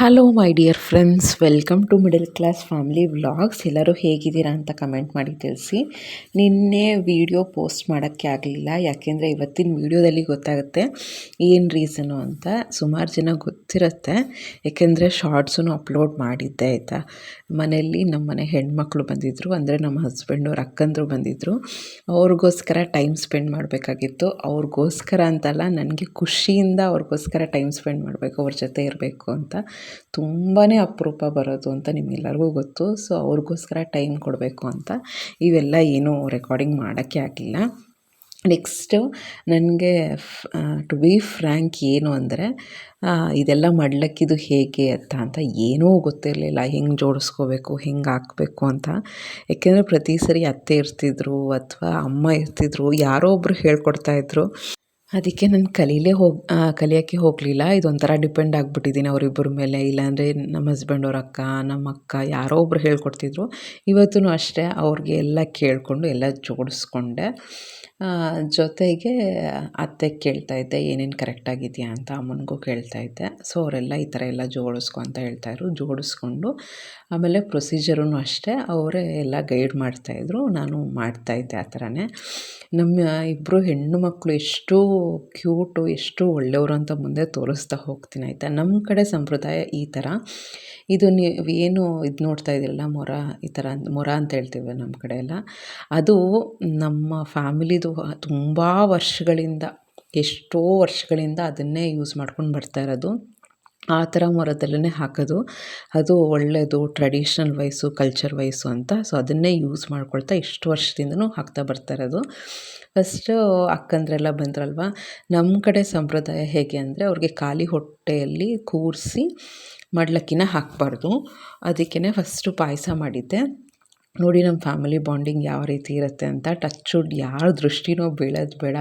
Hello my dear friends welcome to middle class family vlogs ಎಲ್ಲರೂ ಹೇಗಿದ್ದೀರಾ ಅಂತ comment ಮಾಡಿ ತಿಳಿಸಿ. ನಿನ್ನೆ ವಿಡಿಯೋ ಪೋಸ್ಟ್ ಮಾಡೋಕ್ಕೆ ಆಗಲಿಲ್ಲ. ಯಾಕೆಂದರೆ ಇವತ್ತಿನ ವೀಡಿಯೋದಲ್ಲಿ ಗೊತ್ತಾಗುತ್ತೆ ಏನು ರೀಸನು ಅಂತ ಸುಮಾರು ಜನ ಗೊತ್ತಿರುತ್ತೆ. ಯಾಕೆಂದರೆ ಶಾರ್ಟ್ಸೂ ಅಪ್ಲೋಡ್ ಮಾಡಿದ್ದೆ, ಆಯಿತಾ? ಮನೆಯಲ್ಲಿ ನಮ್ಮ ಮನೆ ಹೆಣ್ಮಕ್ಳು ಬಂದಿದ್ದರು ಅಂದರೆ ನಮ್ಮ ಹಸ್ಬೆಂಡು ಅಕ್ಕಂದರು ಬಂದಿದ್ದರು ಅವ್ರಿಗೋಸ್ಕರ ಟೈಮ್ ಸ್ಪೆಂಡ್ ಮಾಡಬೇಕಾಗಿತ್ತು. ಅವ್ರಿಗೋಸ್ಕರ ಅಂತಲ್ಲ, ನನಗೆ ಖುಷಿಯಿಂದ ಅವ್ರಿಗೋಸ್ಕರ ಟೈಮ್ ಸ್ಪೆಂಡ್ ಮಾಡಬೇಕು, ಅವ್ರ ಜೊತೆ ಇರಬೇಕು ಅಂತ. ತುಂಬಾ ಅಪರೂಪ ಬರೋದು ಅಂತ ನಿಮಗೆಲ್ಲರಿಗೂ ಗೊತ್ತು. ಸೊ ಅವ್ರಿಗೋಸ್ಕರ ಟೈಮ್ ಕೊಡಬೇಕು ಅಂತ. ಇವೆಲ್ಲ ಏನೂ ರೆಕಾರ್ಡಿಂಗ್ ಮಾಡೋಕ್ಕೆ ಆಗಲಿಲ್ಲ ನೆಕ್ಸ್ಟು ನನಗೆ ಟು ಬಿ ಫ್ರ್ಯಾಂಕ್ ಏನು ಅಂದರೆ ಇದೆಲ್ಲ ಮಾಡ್ಲಿಕ್ಕಿದು ಹೇಗೆ ಅಂತ ಅಂತ ಏನೂ ಗೊತ್ತಿರಲಿಲ್ಲ. ಹೆಂಗೆ ಜೋಡಿಸ್ಕೋಬೇಕು, ಹೆಂಗೆ ಹಾಕಬೇಕು ಅಂತ. ಯಾಕೆಂದರೆ ಪ್ರತಿ ಸರಿ ಅತ್ತೆ ಇರ್ತಿದ್ರು ಅಥವಾ ಅಮ್ಮ ಇರ್ತಿದ್ರು, ಯಾರೋ ಒಬ್ಬರು ಹೇಳ್ಕೊಡ್ತಾಯಿದ್ರು ಅದಕ್ಕೆ ನಾನು ಕಲೀಲೇ ಹೋಗಿ ಕಲಿಯೋಕ್ಕೆ ಹೋಗಲಿಲ್ಲ. ಇದೊಂಥರ ಡಿಪೆಂಡ್ ಆಗಿಬಿಟ್ಟಿದ್ದೀನಿ ಅವರಿಬ್ಬರ ಮೇಲೆ. ಇಲ್ಲಾಂದರೆ ನಮ್ಮ ಹಸ್ಬೆಂಡ್ ಅವ್ರ ಅಕ್ಕ, ನಮ್ಮ ಅಕ್ಕ ಯಾರೋ ಒಬ್ರು ಹೇಳ್ಕೊಡ್ತಿದ್ರು. ಇವತ್ತೂ ಅಷ್ಟೇ, ಅವ್ರಿಗೆ ಎಲ್ಲ ಕೇಳಿಕೊಂಡು ಎಲ್ಲ ಜೋಡಿಸ್ಕೊಂಡೆ. ಜೊತೆಗೆ ಅತ್ತೆಗೆ ಕೇಳ್ತಾಯಿದ್ದೆ ಏನೇನು ಕರೆಕ್ಟಾಗಿದೆಯಾ ಅಂತ ಅಮ್ಮನಿಗೂ ಕೇಳ್ತಾಯಿದ್ದೆ ಸೊ ಅವರೆಲ್ಲ ಈ ಥರ ಎಲ್ಲ ಜೋಡಿಸ್ಕೊ ಅಂತ ಹೇಳ್ತಾಯಿದ್ರು ಜೋಡಿಸ್ಕೊಂಡು ಆಮೇಲೆ ಪ್ರೊಸೀಜರೂ ಅಷ್ಟೇ, ಅವರೇ ಎಲ್ಲ ಗೈಡ್ ಮಾಡ್ತಾಯಿದ್ರು ನಾನು ಮಾಡ್ತಾಯಿದ್ದೆ ಆ ಥರನೇ. ನಮ್ಮ ಇಬ್ಬರು ಹೆಣ್ಣು ಮಕ್ಕಳು ಎಷ್ಟು ಕ್ಯೂಟು ಎಷ್ಟು ಒಳ್ಳೆಯವರು ಅಂತ ಮುಂದೆ ತೋರಿಸ್ತಾ ಹೋಗ್ತೀನಿ, ಆಯಿತಾ? ನಮ್ಮ ಕಡೆ ಸಂಪ್ರದಾಯ ಈ ಥರ. ಇದು ನೀವು ಏನು ಇದು ನೋಡ್ತಾ ಇದ್ದೀರಲ್ಲ, ಮೊರ ಈ ಥರ ಮೊರ ಅಂತ ಹೇಳ್ತೀವಿ ನಮ್ಮ ಕಡೆ ಎಲ್ಲ. ಅದು ನಮ್ಮ ಫ್ಯಾಮಿಲಿದು ತುಂಬ ವರ್ಷಗಳಿಂದ, ಎಷ್ಟೋ ವರ್ಷಗಳಿಂದ ಅದನ್ನೇ ಯೂಸ್ ಮಾಡ್ಕೊಂಡು ಬರ್ತಾ ಇರೋದು. ಆ ಥರ ಮರದಲ್ಲೇ ಹಾಕೋದು. ಅದು ಒಳ್ಳೆಯದು ಟ್ರೆಡಿಷ್ನಲ್ ವೈಸು ಕಲ್ಚರ್ ವೈಸು ಅಂತ. ಸೊ ಅದನ್ನೇ ಯೂಸ್ ಮಾಡ್ಕೊಳ್ತಾ ಇಷ್ಟು ವರ್ಷದಿಂದನೂ ಹಾಕ್ತಾ ಬರ್ತಾ ಇರೋದು. ಫಸ್ಟು ಅಕ್ಕಂದ್ರೆಲ್ಲ ಬಂದ್ರಲ್ವ ನಮ್ಮ ಕಡೆ ಸಂಪ್ರದಾಯ ಹೇಗೆ ಅಂದರೆ ಅವ್ರಿಗೆ ಖಾಲಿ ಹೊಟ್ಟೆಯಲ್ಲಿ ಕೂರಿಸಿ, ಮಡ್ಲಕ್ಕಿನ ಹಾಕಬಾರ್ದು. ಅದಕ್ಕೇ ಫಸ್ಟು ಪಾಯಸ ಮಾಡಿದ್ದೆ. ನೋಡಿ ನಮ್ಮ ಫ್ಯಾಮಿಲಿ ಬಾಂಡಿಂಗ್ ಯಾವ ರೀತಿ ಇರುತ್ತೆ ಅಂತ ಟಚ್ ವುಡ್ ಯಾರ ದೃಷ್ಟಿನೂ ಬೀಳೋದು ಬೇಡ.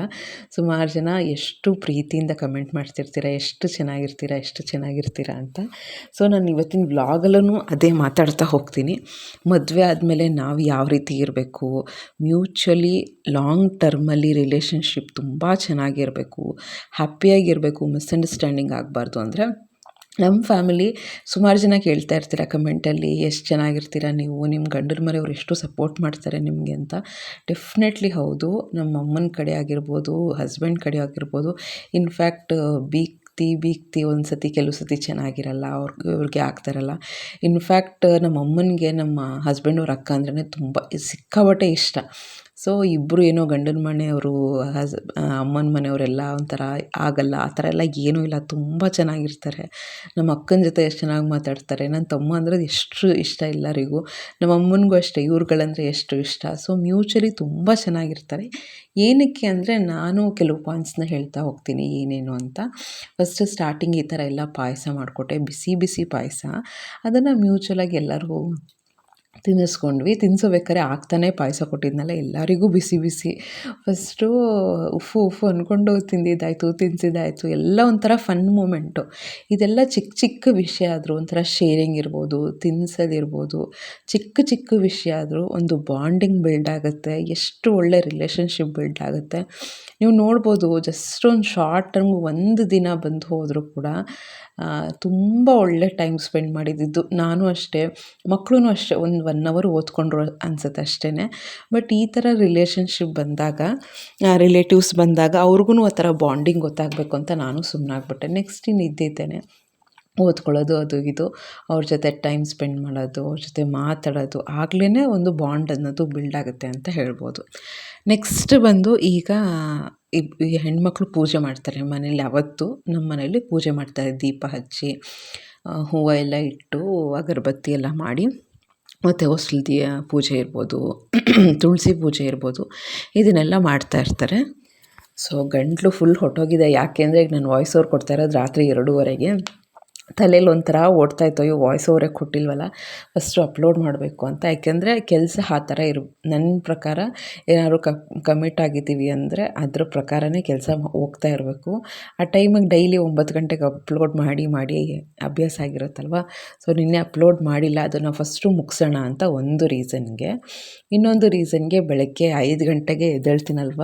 ಸುಮಾರು ಜನ ಎಷ್ಟು ಪ್ರೀತಿಯಿಂದ ಕಮೆಂಟ್ ಮಾಡ್ತಿರ್ತೀರ, ಎಷ್ಟು ಚೆನ್ನಾಗಿರ್ತೀರ ಎಷ್ಟು ಚೆನ್ನಾಗಿರ್ತೀರ ಅಂತ. ಸೊ ನಾನು ಇವತ್ತಿನ ವ್ಲಾಗಲ್ಲೂ ಅದೇ ಮಾತಾಡ್ತಾ ಹೋಗ್ತೀನಿ. ಮದುವೆ ಆದಮೇಲೆ ನಾವು ಯಾವ ರೀತಿ ಇರಬೇಕು? ಮ್ಯೂಚುವಲಿ ಲಾಂಗ್ ಟರ್ಮಲ್ಲಿ ರಿಲೇಷನ್ಶಿಪ್ ತುಂಬ ಚೆನ್ನಾಗಿರಬೇಕು. ಹ್ಯಾಪಿಯಾಗಿರಬೇಕು ಮಿಸ್ಅಂಡರ್ಸ್ಟ್ಯಾಂಡಿಂಗ್ ಆಗಬಾರ್ದು ಅಂದರೆ ನಮ್ಮ ಫ್ಯಾಮಿಲಿ ಸುಮಾರು ಜನ ಕೇಳ್ತಾ ಇರ್ತೀರ ಕಮೆಂಟಲ್ಲಿ ಎಷ್ಟು ಚೆನ್ನಾಗಿರ್ತೀರ ನೀವು? ನಿಮ್ಮ ಗಂಡನ ಮನೆಯವ್ರು ಎಷ್ಟು ಸಪೋರ್ಟ್ ಮಾಡ್ತಾರೆ ನಿಮಗೆ ಅಂತ? ಡೆಫಿನೆಟ್ಲಿ ಹೌದು. ನಮ್ಮ ಅಮ್ಮನ ಕಡೆ ಆಗಿರ್ಬೋದು ಹಸ್ಬೆಂಡ್ ಕಡೆ ಆಗಿರ್ಬೋದು. ಇನ್ಫ್ಯಾಕ್ಟ್ ಬೀಗ್ತಿ ಬೀಗ್ತಿ ಒಂದು ಸತಿ ಕೆಲವು ಸತಿ ಚೆನ್ನಾಗಿರಲ್ಲ ಅವ್ರಿಗೆ ಇವ್ರಿಗೆ ಆಗ್ತಾರಲ್ಲ. ಇನ್ಫ್ಯಾಕ್ಟ್ ನಮ್ಮ ಅಮ್ಮನಿಗೆ ನಮ್ಮ ಹಸ್ಬೆಂಡ್ ಅವ್ರ ಅಕ್ಕ ಅಂದ್ರೆ ತುಂಬ, ಸಿಕ್ಕಾಪಟ್ಟೆ ಇಷ್ಟ. ಸೊ ಇಬ್ಬರು ಏನೋ ಗಂಡನ ಮನೆಯವರು, ಹಸ್ ಅಮ್ಮನ ಮನೆಯವರೆಲ್ಲ ಒಂಥರ ಆಗಲ್ಲ. ಆ ಥರ ಎಲ್ಲ ಏನೂ ಇಲ್ಲ. ತುಂಬ ಚೆನ್ನಾಗಿರ್ತಾರೆ. ನಮ್ಮ ಅಕ್ಕನ ಜೊತೆ ಎಷ್ಟು ಚೆನ್ನಾಗಿ ಮಾತಾಡ್ತಾರೆ. ನನ್ನ ತಮ್ಮ ಅಂದರೆ ಎಷ್ಟು ಇಷ್ಟ ಎಲ್ಲರಿಗೂ. ನಮ್ಮ ಅಮ್ಮನಿಗೂ ಅಷ್ಟೇ. ಇವ್ರುಗಳಂದರೆ ಎಷ್ಟು ಇಷ್ಟ. ಸೊ ಮ್ಯೂಚುಲಿ ತುಂಬ ಚೆನ್ನಾಗಿರ್ತಾರೆ. ಏನಕ್ಕೆ ಅಂದರೆ ನಾನು ಕೆಲವು ಪಾಯಿಂಟ್ಸ್ನ ಹೇಳ್ತಾ ಹೋಗ್ತೀನಿ. ಏನೇನು ಅಂತ. ಫಸ್ಟ್ ಸ್ಟಾರ್ಟಿಂಗ್ ಈ ಥರ ಎಲ್ಲ ಪಾಯಸ ಮಾಡಿಕೊಟ್ಟೆ. ಬಿಸಿ ಬಿಸಿ ಪಾಯಸ. ಅದನ್ನು ಮ್ಯೂಚುವಲಾಗಿ ಎಲ್ಲರಿಗೂ ತಿನ್ನಿಸ್ಕೊಂಡ್ವಿ. ತಿನ್ನಿಸ್ಬೇಕಾರೆ ಆಗ್ತಾನೆ ಪಾಯಸ ಕೊಟ್ಟಿದ್ನಲ್ಲ, ಎಲ್ಲರಿಗೂ ಬಿಸಿ ಬಿಸಿ. ಫಸ್ಟು ಉಫು ಉಫು ಅಂದ್ಕೊಂಡು ತಿಂದಿದ್ದಾಯಿತು, ತಿನ್ಸಿದ್ದಾಯಿತು, ಎಲ್ಲ ಒಂಥರ ಫನ್ ಮೂಮೆಂಟು. ಇದೆಲ್ಲ ಚಿಕ್ಕ ಚಿಕ್ಕ ವಿಷಯ ಆದರೂ ಒಂಥರ ಶೇರಿಂಗ್ ಇರ್ಬೋದು, ತಿನ್ಸೋದಿರ್ಬೋದು. ಚಿಕ್ಕ ಚಿಕ್ಕ ವಿಷಯ ಆದರೂ ಒಂದು ಬಾಂಡಿಂಗ್ ಬಿಲ್ಡ್ ಆಗುತ್ತೆ, ಎಷ್ಟು ಒಳ್ಳೆ ರಿಲೇಷನ್ಶಿಪ್ ಬಿಲ್ಡ್ ಆಗುತ್ತೆ. ನೀವು ನೋಡ್ಬೋದು, ಜಸ್ಟ್ ಒಂದು ಶಾರ್ಟ್ ಟರ್ಮ್ ಒಂದು ದಿನ ಬಂದು ಹೋದರೂ ಕೂಡ ತುಂಬ ಒಳ್ಳೆ ಟೈಮ್ ಸ್ಪೆಂಡ್ ಮಾಡಿದ್ದಿದ್ದು ನಾನು ಅಷ್ಟೇ ಮಕ್ಕಳೂ ಅಷ್ಟೇ, ಒಂದು ಒನ್ ಅವರ್ ಓದ್ಕೊಂಡ್ರು ಅನ್ಸುತ್ತೆ ಅಷ್ಟೇ ಬಟ್ ಈ ಥರ ರಿಲೇಷನ್ಶಿಪ್ ಬಂದಾಗ ರಿಲೇಟಿವ್ಸ್ ಬಂದಾಗ ಅವ್ರಿಗೂ ಆ ಥರ ಬಾಂಡಿಂಗ್ ಗೊತ್ತಾಗಬೇಕು ಅಂತ ನಾನು ಸುಮ್ಮನಾಗ್ಬಿಟ್ಟೆ ನೆಕ್ಸ್ಟ್ ಇನ್ನು ಓದ್ಕೊಳ್ಳೋದು, ಅದು ಇದು. ಅವ್ರ ಜೊತೆ ಟೈಮ್ ಸ್ಪೆಂಡ್ ಮಾಡೋದು, ಅವ್ರ ಜೊತೆ ಮಾತಾಡೋದು ಆಗಲೇ ಒಂದು ಬಾಂಡ್ ಅನ್ನೋದು ಬಿಲ್ಡ್ ಆಗುತ್ತೆ ಅಂತ ಹೇಳ್ಬೋದು. ನೆಕ್ಸ್ಟ್ ಬಂದು ಈಗ ಈ ಹೆಣ್ಮಕ್ಳು ಪೂಜೆ ಮಾಡ್ತಾರೆ ಮನೇಲಿ. ಅವತ್ತು ನಮ್ಮ ಮನೇಲಿ ಪೂಜೆ ಮಾಡ್ತಾರೆ ದೀಪ ಹಚ್ಚಿ ಹೂವು ಎಲ್ಲ ಇಟ್ಟು ಅಗರಬತ್ತಿ ಎಲ್ಲ ಮಾಡಿ ಮತ್ತು ಹೊಸಲ್ದಿಯ ಪೂಜೆ ಇರ್ಬೋದು, ತುಳಸಿ ಪೂಜೆ ಇರ್ಬೋದು, ಇದನ್ನೆಲ್ಲ ಮಾಡ್ತಾ ಇರ್ತಾರೆ. ಸೊ, ಗಂಟಲು ಫುಲ್ ಹೊಟ್ಟೋಗಿದೆ. ಯಾಕೆ ಅಂದರೆ ಈಗ ನಾನು ವಾಯ್ಸ್ ಓವರ್ ಕೊಡ್ತಾ ಇರೋದು ರಾತ್ರಿ ಎರಡೂವರೆಗೆ. ತಲೇಲಿ ಒಂಥರ ಓಡ್ತಾಯಿತ್ತು ಅಯ್ಯೋ ವಾಯ್ಸ್ ಓವರೇ ಕೊಟ್ಟಿಲ್ವಲ್ಲ ಫಸ್ಟು ಅಪ್ಲೋಡ್ ಮಾಡಬೇಕು ಅಂತ. ಯಾಕೆಂದರೆ ಕೆಲಸ ಆ ಥರ ಇರು ನನ್ನ ಪ್ರಕಾರ ಏನಾದ್ರು ಕಮಿಟ್ ಆಗಿದ್ದೀವಿ ಅಂದರೆ ಅದ್ರ ಪ್ರಕಾರನೇ ಕೆಲಸ ಹೋಗ್ತಾ ಇರಬೇಕು. ಆ ಟೈಮಿಗೆ ಡೈಲಿ ಒಂಬತ್ತು ಗಂಟೆಗೆ ಅಪ್ಲೋಡ್ ಮಾಡಿ ಮಾಡಿ ಅಭ್ಯಾಸ ಆಗಿರುತ್ತಲ್ವ? ಸೊ ನಿನ್ನೆ ಅಪ್ಲೋಡ್ ಮಾಡಿಲ್ಲ, ಅದನ್ನು ಫಸ್ಟು ಮುಗಿಸೋಣ ಅಂತ ಒಂದು ರೀಸನ್ಗೆ ಇನ್ನೊಂದು ರೀಸನ್ಗೆ ಬೆಳಗ್ಗೆ ಐದು ಗಂಟೆಗೆ ಎದ್ದೇಳ್ತೀನಲ್ವ?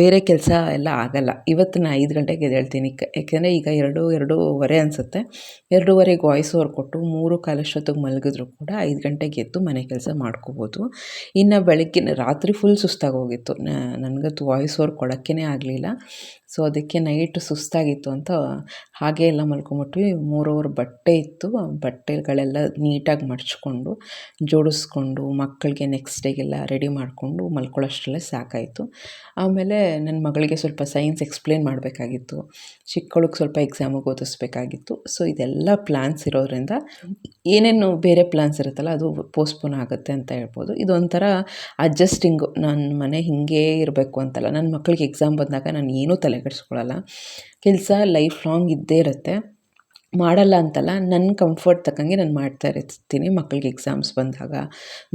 ಬೇರೆ ಕೆಲಸ ಎಲ್ಲ ಆಗೋಲ್ಲ. ಇವತ್ತು ನಾನು ಐದು ಗಂಟೆಗೆ ಎದ್ದೇಳ್ತೀನಿ. ಯಾಕೆಂದರೆ ಈಗ ಎರಡು, ಎರಡೂವರೆ ಅನಿಸುತ್ತೆ. ಅನಿಸುತ್ತೆ ಎರಡೂವರೆಗೆ ವಾಯ್ಸ್ ಓವರ್ ಕೊಟ್ಟು ಮೂರು ಕಾಲಷ್ಟೊತ್ತಿಗೆ ಮಲಗಿದ್ರು ಕೂಡ ಐದು ಗಂಟೆಗೆ ಎದ್ದು ಮನೆ ಕೆಲಸ ಮಾಡ್ಕೋಬೋದು. ಇನ್ನು ಬೆಳಗ್ಗೆ ರಾತ್ರಿ ಫುಲ್ ಸುಸ್ತಾಗಿ ಹೋಗಿತ್ತು ನನಗಂತೂ ವಾಯ್ಸ್ ಓವರ್ ಕೊಡೋಕ್ಕೇ ಆಗಲಿಲ್ಲ. ಸೊ ಅದಕ್ಕೆ ನೈಟ್ ಸುಸ್ತಾಗಿತ್ತು ಅಂತ ಹಾಗೆ ಎಲ್ಲ ಮಲ್ಕೊಂಬಿಟ್ವಿ. ಮೂರು ಅವರ್ ಬಟ್ಟೆ ಇತ್ತು. ಬಟ್ಟೆಗಳೆಲ್ಲ ನೀಟಾಗಿ ಮಡಚ್ಕೊಂಡು, ಜೋಡಿಸ್ಕೊಂಡು, ಮಕ್ಕಳಿಗೆ ನೆಕ್ಸ್ಟ್ ಡೇಗೆಲ್ಲ ರೆಡಿ ಮಾಡಿಕೊಂಡು ಮಲ್ಕೊಳ್ಳೋಷ್ಟರಲ್ಲೇ ಸಾಕಾಯಿತು. ಆಮೇಲೆ ನನ್ನ ಮಗಳಿಗೆ ಸ್ವಲ್ಪ ಸೈನ್ಸ್ ಎಕ್ಸ್ಪ್ಲೇನ್ ಮಾಡಬೇಕಾಗಿತ್ತು. ಚಿಕ್ಕವಳಿಗೆ ಸ್ವಲ್ಪ ಎಕ್ಸಾಮಿಗೆ ಓದಿಸ್ಬೇಕಾಗಿತ್ತು. ಸೊ ಇದೆಲ್ಲ ಪ್ಲ್ಯಾನ್ಸ್ ಇರೋದ್ರಿಂದ ಏನೇನು ಬೇರೆ ಪ್ಲ್ಯಾನ್ಸ್ ಇರುತ್ತಲ್ಲ, ಅದು ಪೋಸ್ಟ್ಪೋನ್ ಆಗುತ್ತೆ ಅಂತ ಹೇಳ್ಬೋದು. ಇದೊಂಥರ ಅಡ್ಜಸ್ಟಿಂಗು ನನ್ನ ಮನೆ ಹೀಗೇ ಇರಬೇಕು ಅಂತಲ್ಲ. ನನ್ನ ಮಕ್ಕಳಿಗೆ ಎಕ್ಸಾಮ್ ಬಂದಾಗ ನಾನು ಏನೂ ತಲೆ ಕೆಡಿಸ್ಕೊಳ್ಳಲ್ಲ ಕೆಲಸ ಲೈಫ್ ಲಾಂಗ್ ಇದ್ದೇ ಇರುತ್ತೆ. ಮಾಡಲ್ಲ ಅಂತಲ್ಲ ನನ್ನ ಕಂಫರ್ಟ್ ತಕ್ಕಂಗೆ ನಾನು ಮಾಡ್ತಾ ಇರ್ತೀನಿ. ಮಕ್ಳಿಗೆ ಎಕ್ಸಾಮ್ಸ್ ಬಂದಾಗ,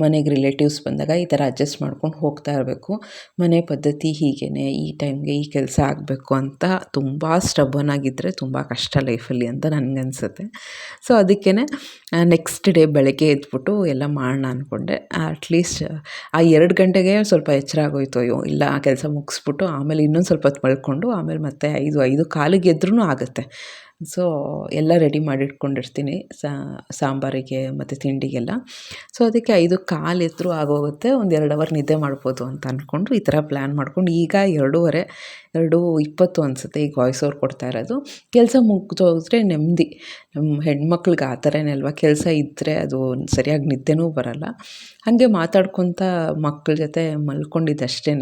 ಮನೆಗೆ ರಿಲೇಟಿವ್ಸ್ ಬಂದಾಗ ಈ ಥರ ಅಡ್ಜಸ್ಟ್ ಮಾಡ್ಕೊಂಡು ಹೋಗ್ತಾ ಇರಬೇಕು. ಮನೆ ಪದ್ಧತಿ ಹೀಗೇ ಈ ಟೈಮ್ಗೆ ಈ ಕೆಲಸ ಆಗಬೇಕು ಅಂತ ತುಂಬ ಸ್ಟಬ್ಬನ್ ಆಗಿದ್ದರೆ ತುಂಬ ಕಷ್ಟ ಲೈಫಲ್ಲಿ ಅಂತ ನನಗನ್ಸುತ್ತೆ. ಸೊ ಅದಕ್ಕೇ ನೆಕ್ಸ್ಟ್ ಡೇ ಬೆಳಗ್ಗೆ ಎದ್ಬಿಟ್ಟು ಎಲ್ಲ ಮಾಡೋಣ ಅಂದ್ಕೊಂಡೆ ಅಟ್ಲೀಸ್ಟ್ ಆ ಎರಡು ಗಂಟೆಗೆ ಸ್ವಲ್ಪ ಎಚ್ಚರ ಆಗೋಯ್ತು. ಅಯ್ಯೋ, ಇಲ್ಲ, ಆ ಕೆಲಸ ಮುಗಿಸ್ಬಿಟ್ಟು ಆಮೇಲೆ ಇನ್ನೊಂದು ಸ್ವಲ್ಪ ಹೊತ್ತು ಮಲ್ಕೊಂಡು, ಆಮೇಲೆ ಮತ್ತೆ ಐದು ಐದು ಕಾಲಿಗೆ ಎದ್ರೂ ಆಗುತ್ತೆ. ಸೊ ಎಲ್ಲ ರೆಡಿ ಮಾಡಿಟ್ಕೊಂಡಿರ್ತೀನಿ. ಸಾಂಬಾರಿಗೆ ಮತ್ತು ತಿಂಡಿಗೆಲ್ಲ. ಸೊ ಅದಕ್ಕೆ ಐದು ಕಾಲು ಎತ್ತರೂ ಆಗೋಗುತ್ತೆ. ಒಂದು ಎರಡು ಅವರ್ ನಿದ್ದೆ ಮಾಡ್ಬೋದು ಅಂತ ಅಂದ್ಕೊಂಡು ಈ ಥರ ಪ್ಲ್ಯಾನ್ ಮಾಡ್ಕೊಂಡು ಈಗ ಎರಡೂವರೆ, ಎರಡು ಇಪ್ಪತ್ತು ಅನಿಸುತ್ತೆ ಈಗ ವಾಯ್ಸ್ ಓವರ್ ಕೊಡ್ತಾ ಇರೋದು. ಕೆಲಸ ಮುಗಿದೋದ್ರೆ ನೆಮ್ಮದಿ. ನಮ್ಮ ಹೆಣ್ಮಕ್ಳಿಗೆ ಆ ಥರನೇ ಅಲ್ವಾ? ಕೆಲಸ ಇದ್ದರೆ ಅದು ಸರಿಯಾಗಿ ನಿದ್ದೆನೂ ಬರೋಲ್ಲ. ಹಾಗೆ ಮಾತಾಡ್ಕೊತ ಮಕ್ಕಳ ಜೊತೆ ಮಲ್ಕೊಂಡಿದ್ದಷ್ಟೇ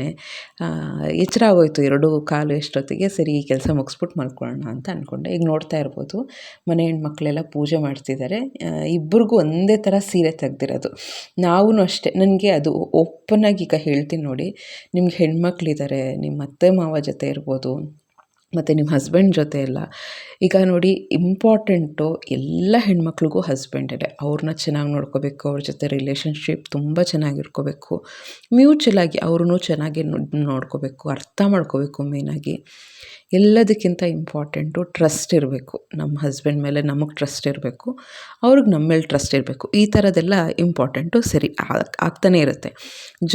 ಎಚ್ಚರ ಆಗೋಯ್ತು ಎರಡು ಕಾಲು ಎಷ್ಟೊತ್ತಿಗೆ ಸರಿ ಈ ಕೆಲಸ ಮುಗಿಸ್ಬಿಟ್ಟು ಮಲ್ಕೊಳ್ಳೋಣ ಅಂತ ಅಂದ್ಕೊಂಡೆ ಈಗ ನೋಡ್ತಾ ಇರ್ಬೋದು. ಮನೆ ಹೆಣ್ಮಕ್ಳೆಲ್ಲ ಪೂಜೆ ಮಾಡ್ತಿದ್ದಾರೆ ಇಬ್ರಿಗೂ ಒಂದೇ ಥರ ಸೀರೆ ತೆಗ್ದಿರೋದು. ನಾವೂ ಅಷ್ಟೇ. ನನಗೆ ಅದು ಓಪನ್ ಆಗಿ ಈಗ ಹೇಳ್ತೀನಿ ನೋಡಿ. ನಿಮ್ಗೆ ಹೆಣ್ಮಕ್ಳಿದ್ದಾರೆ ನಿಮ್ಮ ಅತ್ತೆ ಮಾವ ಜೊತೆ ಇರ್ಬೋದು, ಮತ್ತು ನಿಮ್ಮ ಹಸ್ಬೆಂಡ್ ಜೊತೆ ಎಲ್ಲ ಈಗ ನೋಡಿ, ಇಂಪಾರ್ಟೆಂಟು ಎಲ್ಲ ಹೆಣ್ಮಕ್ಳಿಗೂ ಇದೆ. ಅವ್ರನ್ನ ಚೆನ್ನಾಗಿ ನೋಡ್ಕೋಬೇಕು, ಅವ್ರ ಜೊತೆ ರಿಲೇಷನ್ಶಿಪ್ ತುಂಬ ಚೆನ್ನಾಗಿ ಇಟ್ಕೋಬೇಕು. ಮ್ಯೂಚುವಲಾಗಿ ಅವ್ರೂ ಚೆನ್ನಾಗಿ ನೋಡ್ಕೋಬೇಕು, ಅರ್ಥ ಮಾಡ್ಕೋಬೇಕು ಮೇಯ್ನಾಗಿ ಎಲ್ಲದಕ್ಕಿಂತ ಇಂಪಾರ್ಟೆಂಟು ಟ್ರಸ್ಟ್ ಇರಬೇಕು. ನಮ್ಮ ಹಸ್ಬೆಂಡ್ ಮೇಲೆ ನಮಗೆ ಟ್ರಸ್ಟ್ ಇರಬೇಕು. ಅವ್ರಿಗೆ ನಮ್ಮ ಮೇಲೆ ಟ್ರಸ್ಟ್ ಇರಬೇಕು. ಈ ಥರದ್ದೆಲ್ಲ ಇಂಪಾರ್ಟೆಂಟು ಸರಿ ಆಗ್ತಾನೆ ಇರುತ್ತೆ.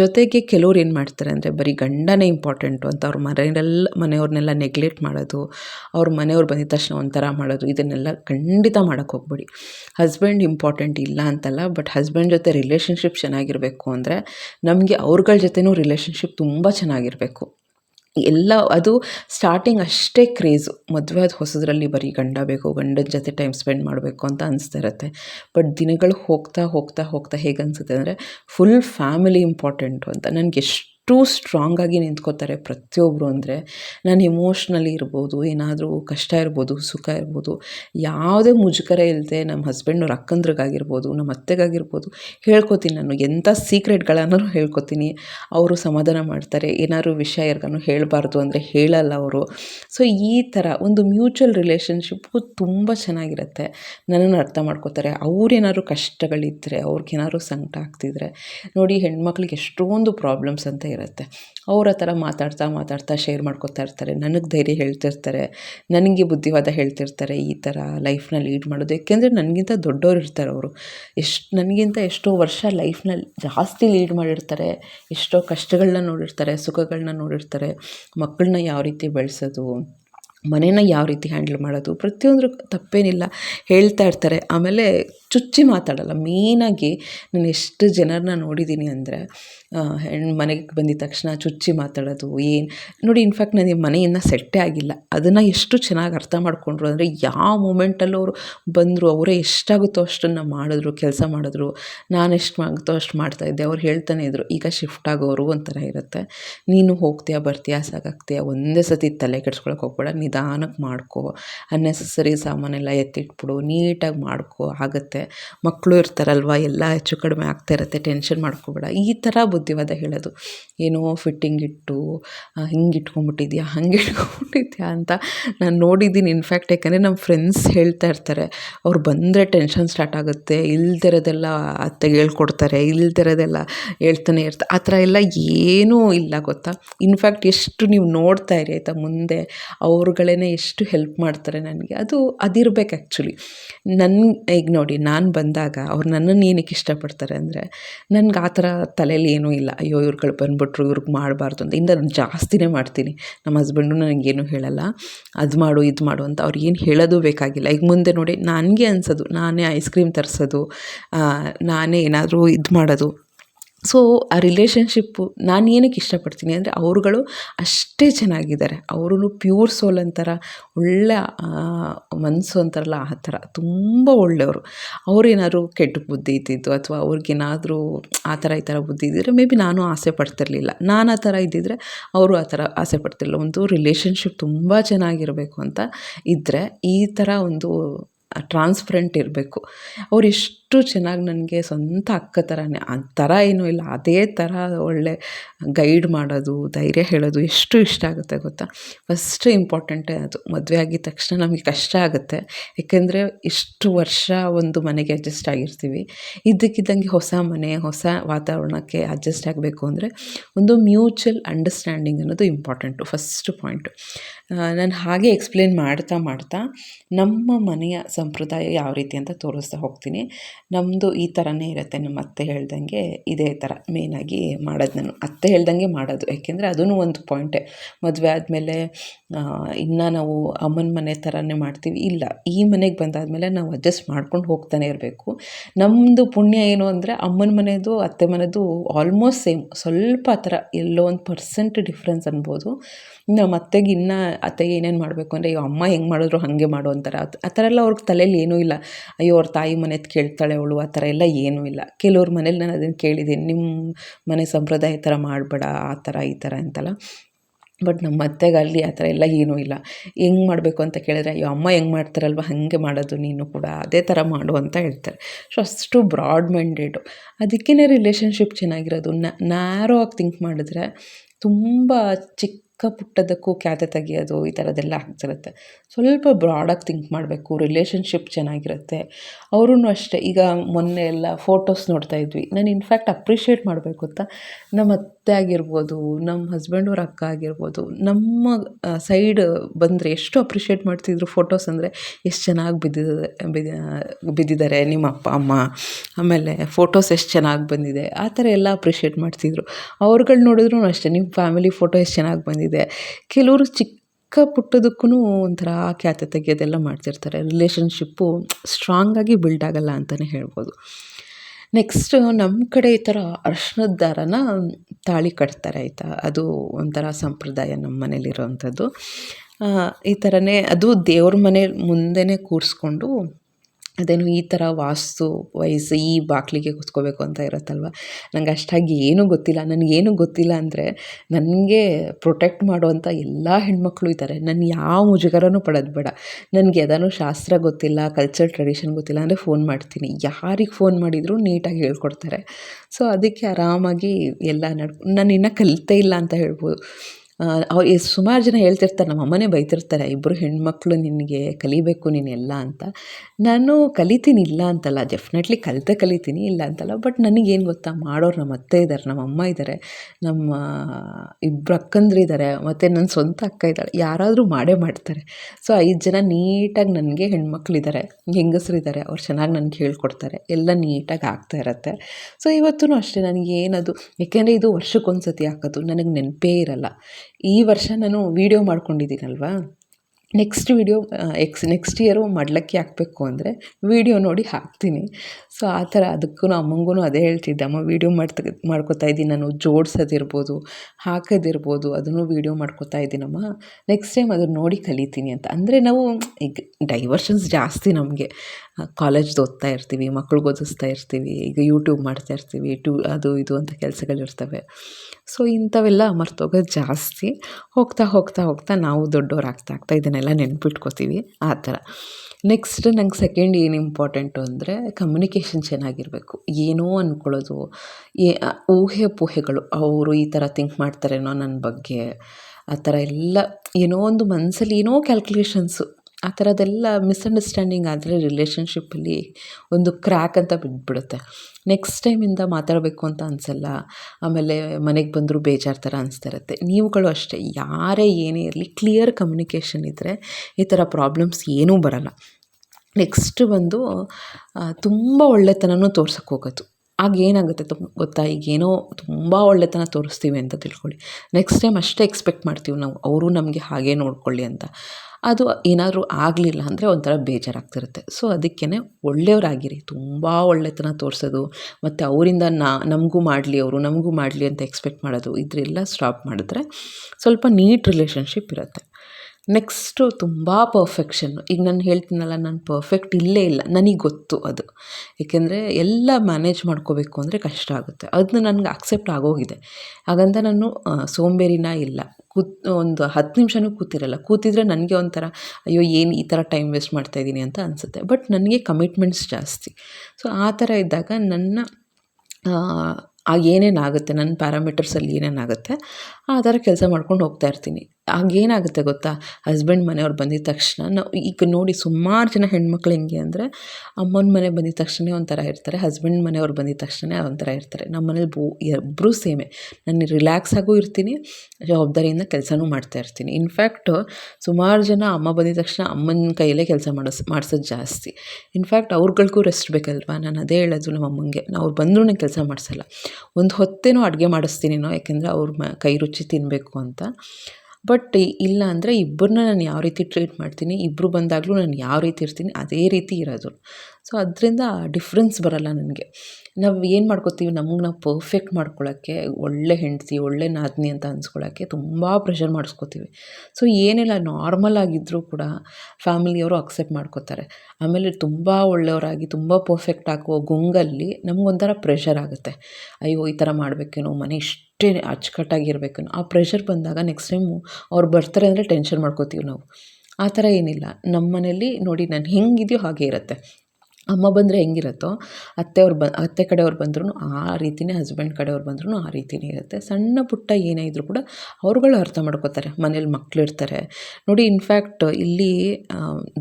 ಜೊತೆಗೆ ಕೆಲವ್ರು ಏನು ಮಾಡ್ತಾರೆ ಅಂದರೆ ಬರೀ ಗಂಡನೇ ಇಂಪಾರ್ಟೆಂಟು ಅಂತ ಅವ್ರ ಮನೆಯಲ್ಲ ಮನೆಯವ್ರನ್ನೆಲ್ಲ ನೆಗ್ಲೆಕ್ಟ್ ಮಾಡೋದು, ಅವ್ರ ಮನೆಯವ್ರು ಬಂದಿದ ತಕ್ಷಣ ಒಂಥರ ಮಾಡೋದು, ಇದನ್ನೆಲ್ಲ ಖಂಡಿತ ಮಾಡೋಕ್ಕೆ ಹೋಗ್ಬೇಡಿ. ಹಸ್ಬೆಂಡ್ ಇಂಪಾರ್ಟೆಂಟ್ ಇಲ್ಲ ಅಂತಲ್ಲ ಬಟ್ ಹಸ್ಬೆಂಡ್ ಜೊತೆ ರಿಲೇಷನ್ಶಿಪ್ ಚೆನ್ನಾಗಿರಬೇಕು ಅಂದರೆ ನಮಗೆ ಅವ್ರಗಳ ಜೊತೆನೂ ರಿಲೇಷನ್ಶಿಪ್ ತುಂಬ ಚೆನ್ನಾಗಿರಬೇಕು. ಎಲ್ಲ, ಅದು ಸ್ಟಾರ್ಟಿಂಗ್ ಅಷ್ಟೇ ಕ್ರೇಜು ಮದುವೆ ಅದು ಹೊಸದರಲ್ಲಿ ಬರೀ ಗಂಡ ಬೇಕು, ಗಂಡನ ಜೊತೆ ಟೈಮ್ ಸ್ಪೆಂಡ್ ಮಾಡಬೇಕು ಅಂತ ಅನಿಸ್ತಾ ಇರುತ್ತೆ. ಬಟ್ ದಿನಗಳು ಹೋಗ್ತಾ ಹೋಗ್ತಾ ಹೋಗ್ತಾ ಹೇಗೆ ಅನಿಸುತ್ತೆ ಅಂದರೆ ಫುಲ್ ಫ್ಯಾಮಿಲಿ ಇಂಪಾರ್ಟೆಂಟು ಅಂತ. ನನಗೆ ಎಷ್ಟು ಅಷ್ಟು ಸ್ಟ್ರಾಂಗಾಗಿ ನಿಂತ್ಕೋತಾರೆ ಪ್ರತಿಯೊಬ್ಬರು ಅಂದರೆ. ನಾನು ಇಮೋಷ್ನಲಿ ಇರ್ಬೋದು, ಏನಾದರೂ ಕಷ್ಟ ಇರ್ಬೋದು, ಸುಖ ಇರ್ಬೋದು, ಯಾವುದೇ ಮುಜುಗರ ಇಲ್ಲದೆ ನಮ್ಮ ಹಸ್ಬೆಂಡ್ನವ್ರ ಅಕ್ಕಂದ್ರಿಗಾಗಿರ್ಬೋದು ನಮ್ಮ ಅತ್ತೆಗಾಗಿರ್ಬೋದು ಹೇಳ್ಕೊತೀನಿ ನಾನು. ಎಂಥ ಸೀಕ್ರೆಟ್ಗಳನ್ನು ಹೇಳ್ಕೊತೀನಿ. ಅವರು ಸಮಾಧಾನ ಮಾಡ್ತಾರೆ. ಏನಾದ್ರು ವಿಷಯ ಯಾರಿಗಾನು ಹೇಳಬಾರ್ದು ಅಂದರೆ ಹೇಳಲ್ಲ ಅವರು. ಸೊ ಈ ಥರ ಒಂದು ಮ್ಯೂಚುವಲ್ ರಿಲೇಷನ್ಶಿಪ್ಪು ತುಂಬ ಚೆನ್ನಾಗಿರುತ್ತೆ. ನನ್ನನ್ನು ಅರ್ಥ ಮಾಡ್ಕೋತಾರೆ. ಅವ್ರೇನಾದ್ರು ಕಷ್ಟಗಳಿದ್ದರೆ ಅವ್ರಿಗೇನಾದ್ರು ಸಂಕಟ ಆಗ್ತಿದ್ರೆ, ನೋಡಿ ಹೆಣ್ಮಕ್ಳಿಗೆ ಎಷ್ಟೊಂದು ಪ್ರಾಬ್ಲಮ್ಸ್ ಅಂತ ಇರುತ್ತೆ. ಅವ್ರ ಥರ ಮಾತಾಡ್ತಾ ಮಾತಾಡ್ತಾ ಶೇರ್ ಮಾಡ್ಕೊತಾ ಇರ್ತಾರೆ. ನನಗೆ ಧೈರ್ಯ ಹೇಳ್ತಿರ್ತಾರೆ. ನನಗೆ ಬುದ್ಧಿವಾದ ಹೇಳ್ತಿರ್ತಾರೆ ಈ ಥರ ಲೈಫ್ನ ಲೀಡ್ ಮಾಡೋದು. ಏಕೆಂದರೆ ನನಗಿಂತ ದೊಡ್ಡವ್ರು ಇರ್ತಾರೆ ಅವರು. ಎಷ್ಟು, ನನಗಿಂತ ಎಷ್ಟೋ ವರ್ಷ ಲೈಫ್ನ ಜಾಸ್ತಿ ಲೀಡ್ ಮಾಡಿರ್ತಾರೆ. ಎಷ್ಟೋ ಕಷ್ಟಗಳನ್ನ ನೋಡಿರ್ತಾರೆ ಸುಖಗಳನ್ನ ನೋಡಿರ್ತಾರೆ. ಮಕ್ಕಳನ್ನ ಯಾವ ರೀತಿ ಬೆಳೆಸೋದು, ಮನೇನ ಯಾವ ರೀತಿ ಹ್ಯಾಂಡಲ್ ಮಾಡೋದು, ಪ್ರತಿಯೊಂದ್ರ ತಪ್ಪೇನಿಲ್ಲ. ಹೇಳ್ತಾ ಇರ್ತಾರೆ. ಆಮೇಲೆ ಚುಚ್ಚಿ ಮಾತಾಡಲ್ಲ. ಮೇನಾಗಿ ನಾನು ಎಷ್ಟು ಜನರನ್ನ ನೋಡಿದ್ದೀನಿ ಅಂದರೆ ಹೆಣ್ಣು ಮನೆಗೆ ಬಂದಿದ ತಕ್ಷಣ ಚುಚ್ಚಿ ಮಾತಾಡೋದು, ಏನು, ನೋಡಿ ಇನ್ಫ್ಯಾಕ್ಟ್ ನನಗೆ ಮನೆಯಿಂದ ಸೆಟ್ಟೇ ಆಗಿಲ್ಲ. ಅದನ್ನು ಎಷ್ಟು ಚೆನ್ನಾಗಿ ಅರ್ಥ ಮಾಡಿಕೊಂಡ್ರು ಅಂದರೆ, ಯಾವ ಮೂಮೆಂಟಲ್ಲೂ ಅವರು ಬಂದರು, ಅವರೇ ಎಷ್ಟಾಗುತ್ತೋ ಅಷ್ಟನ್ನು ಮಾಡಿದ್ರು, ಕೆಲಸ ಮಾಡಿದ್ರು, ನಾನು ಎಷ್ಟು ಆಗುತ್ತೋ ಅಷ್ಟು ಮಾಡ್ತಾಯಿದ್ದೆ ಅವ್ರು ಹೇಳ್ತಾನೆ ಇದ್ರು, ಈಗ ಶಿಫ್ಟ್ ಆಗೋರು ಒಂಥರ ಇರುತ್ತೆ. ನೀನು ಹೋಗ್ತೀಯಾ, ಬರ್ತೀಯಾ, ಸಾಕಾಗ್ತೀಯಾ, ಒಂದೇ ಸತಿ ತಲೆ ಕೆಡ್ಸ್ಕೊಳಕ್ಕೆ ಹೋಗ್ಬೇಡ ನಿಧಾನಕ್ಕೆ ಮಾಡ್ಕೋ. ಅನ್ನೆಸಸರಿ ಸಾಮಾನೆಲ್ಲ ಎತ್ತಿಟ್ಬಿಡು, ನೀಟಾಗಿ ಮಾಡ್ಕೋ, ಆಗುತ್ತೆ. ಮಕ್ಕಳು ಇರ್ತಾರಲ್ವ, ಎಲ್ಲ ಹೆಚ್ಚು ಕಡಿಮೆ ಆಗ್ತಾ ಇರುತ್ತೆ ಟೆನ್ಷನ್ ಮಾಡ್ಕೋಬೇಡ. ಈ ಥರ ಬುದ್ಧಿವಾದ ಹೇಳೋದು. ಏನೋ ಫಿಟ್ಟಿಂಗ್ ಇಟ್ಟು ಹಿಂಗೆ ಇಟ್ಕೊಂಬಿಟ್ಟಿದ್ಯಾ ಹಂಗೆ ಇಟ್ಕೊಂಬಿಟ್ಟಿದ್ಯಾ ಅಂತ ನಾನು ನೋಡಿದ್ದೀನಿ. ಇನ್ಫ್ಯಾಕ್ಟ್ ಯಾಕಂದರೆ ನಮ್ಮ ಫ್ರೆಂಡ್ಸ್ ಹೇಳ್ತಾ ಇರ್ತಾರೆ, ಅವ್ರು ಬಂದರೆ ಟೆನ್ಷನ್ ಸ್ಟಾರ್ಟ್ ಆಗುತ್ತೆ. ಇಲ್ದಿರೋದೆಲ್ಲ ಅತ್ತೆ ಹೇಳ್ಕೊಡ್ತಾರೆ, ಇಲ್ದಿರೋದೆಲ್ಲ ಹೇಳ್ತಾನೆ ಇರ್ತಾರೆ. ಆ ಥರ ಎಲ್ಲ ಏನೂ ಇಲ್ಲ ಗೊತ್ತಾ? ಇನ್ಫ್ಯಾಕ್ಟ್ ಎಷ್ಟು ನೀವು ನೋಡ್ತಾ ಇರಿ, ಆಯಿತಾ, ಮುಂದೆ ಅವ್ರುಗಳೇ ಎಷ್ಟು ಹೆಲ್ಪ್ ಮಾಡ್ತಾರೆ ನನಗೆ. ಅದು ಅದಿರ್ಬೇಕು ಆ್ಯಕ್ಚುಲಿ ನನ್ನ ಈಗ ನೋಡಿ ನಾನು ಬಂದಾಗ ಅವ್ರು ನನ್ನನ್ನು ಏನಕ್ಕೆ ಇಷ್ಟಪಡ್ತಾರೆ ಅಂದರೆ, ನನ್ಗೆ ಆ ಥರ ತಲೆಯಲ್ಲಿ ಏನೂ ಇಲ್ಲ, ಅಯ್ಯೋ, ಇವ್ರುಗಳು ಬಂದುಬಿಟ್ರು, ಇವ್ರಿಗೆ ಮಾಡಬಾರ್ದು ಅಂತ. ಇನ್ನು ಜಾಸ್ತಿನೇ ಮಾಡ್ತೀನಿ. ನಮ್ಮ ಹಸ್ಬೆಂಡು ನನಗೇನು ಹೇಳಲ್ಲ. ಅದು ಮಾಡು, ಇದು ಮಾಡು ಅಂತ ಅವ್ರು ಏನು ಹೇಳೋದು ಬೇಕಾಗಿಲ್ಲ. ಈಗ ಮುಂದೆ ನೋಡಿ, ನನಗೆ ಅನ್ಸೋದು, ನಾನೇ ಐಸ್ ಕ್ರೀಮ್ ತರಿಸೋದು ನಾನೇ ಏನಾದರೂ ಇದು ಮಾಡೋದು. ಸೊ ಆ ರಿಲೇಷನ್ಶಿಪ್ಪು ನಾನು ಏನಕ್ಕೆ ಇಷ್ಟಪಡ್ತೀನಿ ಅಂದರೆ ಅವ್ರುಗಳು ಅಷ್ಟೇ ಚೆನ್ನಾಗಿದ್ದಾರೆ. ಅವ್ರೂ ಪ್ಯೂರ್ ಸೋಲ್ ಅಂತಾರ, ಒಳ್ಳೆ ಮನಸ್ಸು ಅಂತಾರಲ್ಲ, ಆ ಥರ. ತುಂಬ ಒಳ್ಳೆಯವರು. ಅವ್ರೇನಾದ್ರು ಕೆಟ್ಟ ಬುದ್ಧಿ ಇದ್ದಿದ್ದು ಅಥವಾ ಅವ್ರಿಗೇನಾದರೂ ಆ ಥರ ಈ ಥರ ಬುದ್ಧಿ ಇದ್ದಿದ್ರೆ ಮೇ ಬಿ ನಾನು ಆಸೆ ಪಡ್ತಿರಲಿಲ್ಲ. ನಾನು ಆ ಥರ ಇದ್ದಿದ್ದರೆ ಅವರು ಆ ಥರ ಆಸೆ ಪಡ್ತಿರಲಿಲ್ಲ. ಒಂದು ರಿಲೇಷನ್ಶಿಪ್ ತುಂಬ ಚೆನ್ನಾಗಿರಬೇಕು ಅಂತ ಇದ್ದರೆ ಈ ಥರ ಒಂದು ಟ್ರಾನ್ಸ್ಪರೆಂಟ್ ಇರಬೇಕು. ಅವ್ರು ಎಷ್ಟು ಚೆನ್ನಾಗಿ ನನಗೆ ಸ್ವಂತ ಅಕ್ಕ ಥರನೇ ಆ ಥರ ಏನೂ ಇಲ್ಲ. ಅದೇ ಥರ ಒಳ್ಳೆ ಗೈಡ್ ಮಾಡೋದು, ಧೈರ್ಯ ಹೇಳೋದು ಎಷ್ಟು ಇಷ್ಟ ಆಗುತ್ತೆ ಗೊತ್ತಾ? ಫಸ್ಟ್ ಇಂಪಾರ್ಟೆಂಟೇ ಅದು. ಮದುವೆ ಆಗಿದ ತಕ್ಷಣ ನಮಗೆ ಕಷ್ಟ ಆಗುತ್ತೆ. ಏಕೆಂದರೆ ಇಷ್ಟು ವರ್ಷ ಒಂದು ಮನೆಗೆ ಅಡ್ಜಸ್ಟ್ ಆಗಿರ್ತೀವಿ. ಇದ್ದಕ್ಕಿದ್ದಂಗೆ ಹೊಸ ಮನೆ, ಹೊಸ ವಾತಾವರಣಕ್ಕೆ ಅಡ್ಜಸ್ಟ್ ಆಗಬೇಕು ಅಂದರೆ ಒಂದು ಮ್ಯೂಚುವಲ್ ಅಂಡರ್ಸ್ಟ್ಯಾಂಡಿಂಗ್ ಅನ್ನೋದು ಇಂಪಾರ್ಟೆಂಟು, ಫಸ್ಟ್ ಪಾಯಿಂಟು. ನಾನು ಹಾಗೆ ಎಕ್ಸ್ಪ್ಲೇನ್ ಮಾಡ್ತಾ ಮಾಡ್ತಾ ನಮ್ಮ ಮನೆಯ ಸಂಪ್ರದಾಯ ಯಾವ ರೀತಿ ಅಂತ ತೋರಿಸ್ತಾ ಹೋಗ್ತೀನಿ. ನಮ್ಮದು ಈ ಥರನೇ ಇರುತ್ತೆ ನಮ್ಮ ಅತ್ತೆ ಹೇಳ್ದಂಗೆ ಇದೇ ಥರ ಮೇಯ್ನಾಗಿ ಮಾಡೋದು ನಾನು. ಅತ್ತೆ ಹೇಳ್ದಂಗೆ ಮಾಡೋದು. ಯಾಕೆಂದರೆ ಅದೂ ಒಂದು ಪಾಯಿಂಟೇ ಮದುವೆ ಆದಮೇಲೆ ಇನ್ನೂ ನಾವು ಅಮ್ಮನ ಮನೆ ಥರನೇ ಮಾಡ್ತೀವಿ. ಇಲ್ಲ, ಈ ಮನೆಗೆ ಬಂದಾದಮೇಲೆ ನಾವು ಅಡ್ಜಸ್ಟ್ ಮಾಡ್ಕೊಂಡು ಹೋಗ್ತಾನೆ ಇರಬೇಕು. ನಮ್ಮದು ಪುಣ್ಯ ಏನು ಅಂದರೆ ಅಮ್ಮನ ಮನೆಯದು ಅತ್ತೆ ಮನೆಯದು ಆಲ್ಮೋಸ್ಟ್ ಸೇಮ್ ಸ್ವಲ್ಪ ಆ ಥರ ಎಲ್ಲೋ ಒಂದು ಪರ್ಸೆಂಟ್ ಡಿಫ್ರೆನ್ಸ್ ಅನ್ಬೋದು. ನಮ್ಮ ಅತ್ತೆಗೆ ಇನ್ನೂ ಅತ್ತೆಗೆ ಏನೇನು ಮಾಡಬೇಕು ಅಂದರೆ, ಅಯ್ಯೋ, ಅಮ್ಮ ಹೆಂಗೆ ಮಾಡಿದ್ರು ಹಾಗೆ ಮಾಡು ಅಂತಾರೆ. ಆ ಥರ ಎಲ್ಲ ಅವ್ರಿಗೆ ತಲೆಯಲ್ಲಿ ಏನೂ ಇಲ್ಲ. ಅಯ್ಯೋ, ಅವ್ರ ತಾಯಿ ಮನೆದು ಕೇಳ್ತಾಳೆ ಅವಳು ಆ ಥರ ಎಲ್ಲ ಏನೂ ಇಲ್ಲ. ಕೆಲವ್ರ ಮನೇಲಿ ನಾನು ಅದನ್ನು ಕೇಳಿದ್ದೀನಿ. ನಿಮ್ಮ ಮನೆ ಸಂಪ್ರದಾಯ ಥರ ಮಾಡಬೇಡ, ಆ ಥರ, ಈ ಥರ ಅಂತಲ್ಲ. ಬಟ್ ನಮ್ಮ ಅತ್ತೆಗಲ್ಲಿ ಆ ಥರ ಎಲ್ಲ ಏನೂ ಇಲ್ಲ. ಹೆಂಗೆ ಮಾಡಬೇಕು ಅಂತ ಕೇಳಿದ್ರೆ, ಅಯ್ಯೋ, ಅಮ್ಮ ಹೆಂಗೆ ಮಾಡ್ತಾರಲ್ವ, ಹಾಗೆ ಮಾಡೋದು ನೀನು ಕೂಡ, ಅದೇ ಥರ ಮಾಡು ಅಂತ ಹೇಳ್ತಾರೆ. ಸೊ ಅಷ್ಟು ಬ್ರಾಡ್ ಮೈಂಡೆಡು ಅದಕ್ಕೇ ರಿಲೇಷನ್ಶಿಪ್ ಚೆನ್ನಾಗಿರೋದು. ನ್ಯಾರೋ ಆಗಿ ಥಿಂಕ್ ಮಾಡಿದ್ರೆ, ತುಂಬ ಚಿಕ್ಕ ಪುಟ್ಟದಕ್ಕೂ ಖ್ಯಾತೆ ತೆಗಿಯೋದು ಈ ಥರದ್ದೆಲ್ಲ ಆಗ್ತಿರುತ್ತೆ. ಸ್ವಲ್ಪ ಬ್ರಾಡಾಗಿ ಥಿಂಕ್ ಮಾಡಬೇಕು ರಿಲೇಷನ್ಶಿಪ್ ಚೆನ್ನಾಗಿರುತ್ತೆ. ಅವರೂ ಅಷ್ಟೇ. ಈಗ ಮೊನ್ನೆ ಎಲ್ಲ ಫೋಟೋಸ್ ನೋಡ್ತಾ ಇದ್ವಿ. ನಾನು ಇನ್ಫ್ಯಾಕ್ಟ್ ಅಪ್ರಿಷಿಯೇಟ್ ಮಾಡಬೇಕು ಅಂತ. ನಮ್ಮ ಅತ್ತೆ ಆಗಿರ್ಬೋದು ನಮ್ಮ ಹಸ್ಬೆಂಡ್ ಅವ್ರ ಅಕ್ಕ ಆಗಿರ್ಬೋದು, ನಮ್ಮ ಸೈಡ್ ಬಂದರೆ ಎಷ್ಟು ಅಪ್ರಿಷಿಯೇಟ್ ಮಾಡ್ತಿದ್ರು ಫೋಟೋಸ್ ಅಂದರೆ ಎಷ್ಟು ಚೆನ್ನಾಗಿ ಬಿದ್ದಿದೆ ಬಿದ್ದಿದ್ದಾರೆ ನಿಮ್ಮ ಅಪ್ಪ, ಅಮ್ಮ. ಆಮೇಲೆ ಫೋಟೋಸ್ ಎಷ್ಟು ಚೆನ್ನಾಗಿ ಬಂದಿದೆ, ಆ ಥರ ಎಲ್ಲ ಅಪ್ರಿಷಿಯೇಟ್ ಮಾಡ್ತಿದ್ರು. ಅವ್ರುಗಳು ನೋಡಿದ್ರು ಅಷ್ಟೇ ನಿಮ್ಮ ಫ್ಯಾಮಿಲಿ ಫೋಟೋ ಎಷ್ಟು ಚೆನ್ನಾಗಿ ಬಂದಿದೆ. ಕೆಲವರು ಚಿಕ್ಕ ಪುಟ್ಟದಕ್ಕೂ ಒಂಥರ ಖ್ಯಾತೆ ತೆಗೆಯೋದೆಲ್ಲ ಮಾಡ್ತಿರ್ತಾರೆ. ರಿಲೇಷನ್ಶಿಪ್ಪು ಸ್ಟ್ರಾಂಗಾಗಿ ಬಿಲ್ಡ್ ಆಗಲ್ಲ ಅಂತಲೇ ಹೇಳ್ಬೋದು. ನೆಕ್ಸ್ಟು ನಮ್ಮ ಕಡೆ ಈ ಥರ ಅರ್ಶಿನದ ದಾರನ ತಾಳಿ ಕಟ್ತಾರೆ ಆಯಿತಾ? ಅದು ಒಂಥರ ಸಂಪ್ರದಾಯ ನಮ್ಮ ಮನೇಲಿರೋವಂಥದ್ದು. ಈ ಥರನೇ ಅದು ದೇವ್ರ ಮನೆ ಮುಂದೆನೇ ಕೂರಿಸ್ಕೊಂಡು ಅದೇನು ಈ ಥರ ವಾಸ್ತು ವಯಸ್ಸು ಈ ಬಾಗಿಲಿಗೆ ಕೂತ್ಕೋಬೇಕು ಅಂತ ಇರುತ್ತಲ್ವ? ನಂಗೆ ಅಷ್ಟಾಗಿ ಏನೂ ಗೊತ್ತಿಲ್ಲ. ನನಗೇನು ಗೊತ್ತಿಲ್ಲ ಅಂದರೆ ನನಗೆ ಪ್ರೊಟೆಕ್ಟ್ ಮಾಡುವಂಥ ಎಲ್ಲ ಹೆಣ್ಮಕ್ಳು ಇದ್ದಾರೆ. ನಾನು ಯಾವ ಮುಜುಗರನೂ ಪಡೋದು ಬೇಡ. ನನಗೆ ಅದನ್ನು ಶಾಸ್ತ್ರ ಗೊತ್ತಿಲ್ಲ ಕಲ್ಚರ್ ಟ್ರೆಡಿಷನ್ ಗೊತ್ತಿಲ್ಲ ಅಂದರೆ ಫೋನ್ ಮಾಡ್ತೀನಿ. ಯಾರಿಗೆ ಫೋನ್ ಮಾಡಿದರೂ ನೀಟಾಗಿ ಹೇಳ್ಕೊಡ್ತಾರೆ. ಸೊ ಅದಕ್ಕೆ ಆರಾಮಾಗಿ ಎಲ್ಲ ನಡ್ ನಾನು ಇನ್ನೂ ಕಲಿತೇ ಇಲ್ಲ ಅಂತ ಹೇಳ್ಬೋದು. ಅವ್ರು ಸುಮಾರು ಜನ ಹೇಳ್ತಿರ್ತಾರೆ, ನಮ್ಮ ಅಮ್ಮನೇ ಬೈತಿರ್ತಾರೆ ಇಬ್ಬರು ಹೆಣ್ಮಕ್ಳು ನಿನಗೆ ಕಲಿಬೇಕು ನೀನೆಲ್ಲ ಅಂತ. ನಾನು ಕಲಿತೀನಿ ಇಲ್ಲ ಅಂತಲ್ಲ ಡೆಫಿನೆಟ್ಲಿ ಕಲಿತೆ ಕಲಿತೀನಿ ಇಲ್ಲ ಅಂತಲ್ಲ ಬಟ್ ನನಗೇನು ಗೊತ್ತಾ, ಮಾಡೋರು ನಮ್ಮ ಅತ್ತೆ ಇದ್ದಾರೆ ನಮ್ಮ ಅಮ್ಮ ಇದ್ದಾರೆ ನಮ್ಮ ಇಬ್ಬರು ಅಕ್ಕಂದ್ರಿದ್ದಾರೆ ಮತ್ತು ನನ್ನ ಸ್ವಂತ ಅಕ್ಕ ಇದ್ದಾಳೆ, ಯಾರಾದರೂ ಮಾಡೇ ಮಾಡ್ತಾರೆ. ಸೊ ಐದು ಜನ ನೀಟಾಗಿ ನನಗೆ ಹೆಣ್ಮಕ್ಳಿದ್ದಾರೆ ಹೆಂಗಸರಿದ್ದಾರೆ ಅವ್ರು ಚೆನ್ನಾಗಿ ನನಗೆ ಹೇಳ್ಕೊಡ್ತಾರೆ, ಎಲ್ಲ ನೀಟಾಗಿ ಆಗ್ತಾ ಇರತ್ತೆ. ಸೊ ಇವತ್ತೂ ಅಷ್ಟೇ, ನನಗೇನದು, ಏಕೆಂದರೆ ಇದು ವರ್ಷಕ್ಕೊಂದು ಸತಿ ಹಾಕೋದು, ನನಗೆ ನೆನಪೇ ಇರಲ್ಲ. ಈ ವರ್ಷ ನಾನು ವೀಡಿಯೋ ಮಾಡ್ಕೊಂಡಿದ್ದೀನಲ್ವಾ? ನೆಕ್ಸ್ಟ್ ವೀಡಿಯೋ ಎಕ್ಸ್ ನೆಕ್ಸ್ಟ್ ಇಯರು ಮಡ್ಲಕ್ಕಿ ಹಾಕಬೇಕು ಅಂದರೆ ವೀಡಿಯೋ ನೋಡಿ ಹಾಕ್ತೀನಿ. ಸೊ ಆ ಥರ ಅದಕ್ಕೂ ಅಮ್ಮಂಗೂ ಅದೇ ಹೇಳ್ತಿದ್ದೆ, ಅಮ್ಮ ವೀಡಿಯೋ ಮಾಡ್ತ, ಮಾಡ್ಕೋತಾ ಇದ್ದೀನಿ, ನಾನು ಜೋಡಿಸೋದಿರ್ಬೋದು, ಹಾಕೋದಿರ್ಬೋದು, ಅದನ್ನು ವೀಡಿಯೋ ಮಾಡ್ಕೋತಾ ಇದ್ದೀನಮ್ಮ. ನೆಕ್ಸ್ಟ್ ಟೈಮ್ ಅದನ್ನು ನೋಡಿ ಕಲಿತೀನಿ ಅಂತ. ಅಂದರೆ ನಾವು, ಈಗ ಡೈವರ್ಷನ್ಸ್ ಜಾಸ್ತಿ ನಮಗೆ. ಕಾಲೇಜ್ದು ಓದ್ತಾ ಇರ್ತೀವಿ, ಮಕ್ಳಿಗೆ ಓದಿಸ್ತಾ ಇರ್ತೀವಿ, ಈಗ ಯೂಟ್ಯೂಬ್ ಮಾಡ್ತಾ ಇರ್ತೀವಿ, ಟು ಅದು ಇದು ಅಂತ ಕೆಲಸಗಳಿರ್ತವೆ. ಸೊ ಇಂಥವೆಲ್ಲ ಮರ್ತೋಗೋದು ಜಾಸ್ತಿ. ಹೋಗ್ತಾ ಹೋಗ್ತಾ ಹೋಗ್ತಾ ನಾವು ದೊಡ್ಡವ್ರು ಆಗ್ತಾ ಆಗ್ತಾ ಇದನ್ನೆಲ್ಲ ನೆನ್ಪಿಟ್ಕೋತೀವಿ, ಆ ಥರ. ನೆಕ್ಸ್ಟ್ ನಂಗೆ ಸೆಕೆಂಡ್ ಏನು ಇಂಪಾರ್ಟೆಂಟು ಅಂದರೆ ಕಮ್ಯುನಿಕೇಷನ್ ಚೆನ್ನಾಗಿರಬೇಕು. ಏನೋ ಅಂದ್ಕೊಳ್ಳೋದು ಏ ಊಹೆ ಪೂಹೆಗಳು, ಅವರು ಈ ಥರ ಥಿಂಕ್ ಮಾಡ್ತಾರೇನೋ ನನ್ನ ಬಗ್ಗೆ, ಆ ಥರ ಎಲ್ಲ ಏನೋ ಒಂದು ಮನಸ್ಸಲ್ಲಿ ಏನೋ ಕ್ಯಾಲ್ಕುಲೇಷನ್ಸು ಆ ಥರದ್ದೆಲ್ಲ ಮಿಸ್ಅಂಡರ್ಸ್ಟ್ಯಾಂಡಿಂಗ್ ಆದರೆ ರಿಲೇಷನ್ಶಿಪ್ಪಲ್ಲಿ ಒಂದು ಕ್ರ್ಯಾಕ್ ಅಂತ ಬಿದ್ದುಬಿಡುತ್ತೆ ನೆಕ್ಸ್ಟ್ ಟೈಮಿಂದ ಮಾತಾಡಬೇಕು ಅಂತ ಅನಿಸಲ್ಲ. ಆಮೇಲೆ ಮನೆಗೆ ಬಂದರೂ ಬೇಜಾರು ಥರ ಅನಿಸ್ತಾ ಇರುತ್ತೆ. ನೀವುಗಳು ಅಷ್ಟೇ. ಯಾರೇ ಏನೇ ಇರಲಿ ಕ್ಲಿಯರ್ ಕಮ್ಯುನಿಕೇಷನ್ ಇದ್ದರೆ ಈ ಥರ ಪ್ರಾಬ್ಲಮ್ಸ್ ಏನೂ ಬರಲ್ಲ. ನೆಕ್ಸ್ಟ್ ಬಂದು ತುಂಬ ಒಳ್ಳೆತನನೂ ತೋರ್ಸಕ್ಕೆ ಹೋಗೋದು. ಆಗ ಏನಾಗುತ್ತೆ ತುಂಬ ಗೊತ್ತಾ? ಈಗೇನೋ ತುಂಬ ಒಳ್ಳೆತನ ತೋರಿಸ್ತೀವಿ ಅಂತ ತಿಳ್ಕೊಳ್ಳಿ. ನೆಕ್ಸ್ಟ್ ಟೈಮ್ ಅಷ್ಟೇ ಎಕ್ಸ್ಪೆಕ್ಟ್ ಮಾಡ್ತೀವಿ ನಾವು. ಅವರು ನಮಗೆ ಹಾಗೆ ನೋಡ್ಕೊಳ್ಳಿ ಅಂತ. ಅದು ಏನಾದರೂ ಆಗಲಿಲ್ಲ ಅಂದರೆ ಒಂಥರ ಬೇಜಾರಾಗ್ತಿರುತ್ತೆ. ಸೊ ಅದಕ್ಕೇ ಒಳ್ಳೆಯವರಾಗಿರಿ. ತುಂಬ ಒಳ್ಳೆತನ ತೋರಿಸೋದು. ಮತ್ತು ಅವರಿಂದ ನಮಗೂ ಮಾಡಲಿ, ಅವರು ನಮಗೂ ಮಾಡಲಿ ಅಂತ ಎಕ್ಸ್ಪೆಕ್ಟ್ ಮಾಡೋದು, ಇದರೆಲ್ಲ ಸ್ಟಾಪ್ ಮಾಡಿದ್ರೆ ಸ್ವಲ್ಪ ನೀಟ್ ರಿಲೇಷನ್ಶಿಪ್ ಇರುತ್ತೆ. ನೆಕ್ಸ್ಟು ತುಂಬ ಪರ್ಫೆಕ್ಷನ್ನು ಈಗ ನಾನು ಹೇಳ್ತೀನಲ್ಲ, ನಾನು ಪರ್ಫೆಕ್ಟ್ ಇಲ್ಲೇ ಇಲ್ಲ. ನನಗೆ ಗೊತ್ತು ಅದು. ಏಕೆಂದರೆ ಎಲ್ಲ ಮ್ಯಾನೇಜ್ ಮಾಡ್ಕೋಬೇಕು ಅಂದರೆ ಕಷ್ಟ ಆಗುತ್ತೆ. ಅದನ್ನ ನನಗೆ ಅಕ್ಸೆಪ್ಟ್ ಆಗೋಗಿದೆ. ಹಾಗಂತ ನಾನು ಸೋಂಬೇರಿನ ಇಲ್ಲ. ಕೂತ್, ಒಂದು ಹತ್ತು ನಿಮಿಷನೂ ಕೂತಿರಲ್ಲ. ಕೂತಿದ್ರೆ ನನಗೆ ಒಂಥರ, ಅಯ್ಯೋ, ಏನು ಈ ಥರ ಟೈಮ್ ವೇಸ್ಟ್ ಮಾಡ್ತಾಯಿದ್ದೀನಿ ಅಂತ ಅನಿಸುತ್ತೆ. ಬಟ್ ನನಗೆ ಕಮಿಟ್ಮೆಂಟ್ಸ್ ಜಾಸ್ತಿ. ಸೊ ಆ ಥರ ಇದ್ದಾಗ ನನ್ನ ಆಗ ಏನೇನಾಗುತ್ತೆ ನನ್ನ ಪ್ಯಾರಾಮೀಟರ್ಸಲ್ಲಿ ಏನೇನಾಗುತ್ತೆ, ಆ ಥರ ಕೆಲಸ ಮಾಡ್ಕೊಂಡು ಹೋಗ್ತಾ ಇರ್ತೀನಿ. ಆಗೇನಾಗುತ್ತೆ ಗೊತ್ತಾ? ಹಸ್ಬೆಂಡ್ ಮನೆಯವ್ರು ಬಂದಿದ್ದ ತಕ್ಷಣ ನಾವು ಈಗ ನೋಡಿ ಸುಮಾರು ಜನ ಹೆಣ್ಮಕ್ಳು ಹೆಂಗೆ ಅಂದರೆ ಅಮ್ಮನ ಮನೆ ಬಂದಿದ್ದ ತಕ್ಷಣ ಒಂಥರ ಇರ್ತಾರೆ, ಹಸ್ಬೆಂಡ್ ಮನೆಯವ್ರು ಬಂದಿದ್ದ ತಕ್ಷಣ ಒಂಥರ ಇರ್ತಾರೆ. ನಮ್ಮ ಮನೇಲಿ ಬೋ ಎಬ್ಬರೂ ಸೇಮೆ. ನಾನು ರಿಲ್ಯಾಕ್ಸ್ ಆಗೂ ಇರ್ತೀನಿ, ಜವಾಬ್ದಾರಿಯಿಂದ ಕೆಲಸನೂ ಮಾಡ್ತಾ ಇರ್ತೀನಿ. ಇನ್ಫ್ಯಾಕ್ಟ್ ಸುಮಾರು ಜನ ಅಮ್ಮ ಬಂದಿದ್ದ ತಕ್ಷಣ ಅಮ್ಮನ ಕೈಯಲ್ಲೇ ಕೆಲಸ ಮಾಡಿಸ್, ಮಾಡ್ಸೋದು ಜಾಸ್ತಿ. ಇನ್ಫ್ಯಾಕ್ಟ್ ಅವ್ರುಗಳಿಗೂ ರೆಸ್ಟ್ ಬೇಕಲ್ವಾ? ನಾನು ಅದೇ ಹೇಳೋದು ನಮ್ಮ ಅಮ್ಮಂಗೆ. ಅವ್ರು ಬಂದರೂ ನಾನು ಕೆಲಸ ಮಾಡಿಸಲ್ಲ. ಒಂದು ಹೊತ್ತೇನೋ ಅಡುಗೆ ಮಾಡಿಸ್ತೀನಿನೋ ಯಾಕೆಂದರೆ ಅವ್ರ ಮ, ಕೈ ರುಚಿ ತಿನ್ನಬೇಕು ಅಂತ. ಬಟ್ ಇಲ್ಲ ಅಂದರೆ ಇಬ್ಬರನ್ನ ನಾನು ಯಾವ ರೀತಿ ಟ್ರೀಟ್ ಮಾಡ್ತೀನಿ ಇಬ್ಬರು ಬಂದಾಗಲೂ ನಾನು ಯಾವ ರೀತಿ ಇರ್ತೀನಿ, ಅದೇ ರೀತಿ ಇರೋದು. ಸೊ ಅದರಿಂದ ಡಿಫ್ರೆನ್ಸ್ ಬರೋಲ್ಲ ನನಗೆ. ನಾವು ಏನು ಮಾಡ್ಕೋತೀವಿ, ನಮ್ಗೆ ನಾವು ಪರ್ಫೆಕ್ಟ್ ಮಾಡ್ಕೊಳ್ಳೋಕ್ಕೆ ಒಳ್ಳೆ ಹೆಂಡತಿ, ಒಳ್ಳೆ ನಾದಿನಿ ಅಂತ ಅನ್ಸ್ಕೊಳ್ಳೋಕ್ಕೆ ತುಂಬ ಪ್ರೆಷರ್ ಮಾಡಿಸ್ಕೋತೀವಿ. ಸೊ ಏನಿಲ್ಲ ನಾರ್ಮಲ್ ಆಗಿದ್ದರೂ ಕೂಡ ಫ್ಯಾಮಿಲಿಯವರು ಅಕ್ಸೆಪ್ಟ್ ಮಾಡ್ಕೋತಾರೆ. ಆಮೇಲೆ ತುಂಬ ಒಳ್ಳೆಯವರಾಗಿ, ತುಂಬ ಪರ್ಫೆಕ್ಟ್ ಹಾಕುವ ಗುಂಗಲ್ಲಿ ನಮಗೊಂಥರ ಪ್ರೆಷರ್ ಆಗುತ್ತೆ. ಅಯ್ಯೋ, ಈ ಥರ ಮಾಡಬೇಕೇನೋ, ಮನೆ ಅಚ್ಚುಕಟ್ಟಾಗಿರ್ಬೇಕೇನೋ ಆ ಪ್ರೆಷರ್ ಬಂದಾಗ ನೆಕ್ಸ್ಟ್ ಟೈಮು ಅವ್ರು ಬರ್ತಾರೆ ಅಂದರೆ ಟೆನ್ಷನ್ ಮಾಡ್ಕೋತೀವಿ ನಾವು. ಆ ಥರ ಏನಿಲ್ಲ. ನಮ್ಮ ಮನೇಲಿ ನೋಡಿ ನಾನು ಹೆಂಗಿದೆಯೋ ಹಾಗೆ ಇರುತ್ತೆ. ಅಮ್ಮ ಬಂದರೆ ಹೆಂಗಿರುತ್ತೋ, ಅತ್ತೆಯವ್ರು ಬ, ಅತ್ತೆ ಕಡೆಯವ್ರು ಬಂದ್ರೂ ಆ ರೀತಿಯೇ ಹಸ್ಬೆಂಡ್ ಕಡೆಯವ್ರು ಬಂದ್ರೂ ಆ ರೀತಿಯೇ ಇರುತ್ತೆ. ಸಣ್ಣ ಪುಟ್ಟ ಏನೇ ಇದ್ದರೂ ಕೂಡ ಅವ್ರುಗಳು ಅರ್ಥ ಮಾಡ್ಕೋತಾರೆ. ಮನೇಲಿ ಮಕ್ಕಳಿರ್ತಾರೆ ನೋಡಿ ಇನ್ಫ್ಯಾಕ್ಟ್ ಇಲ್ಲಿ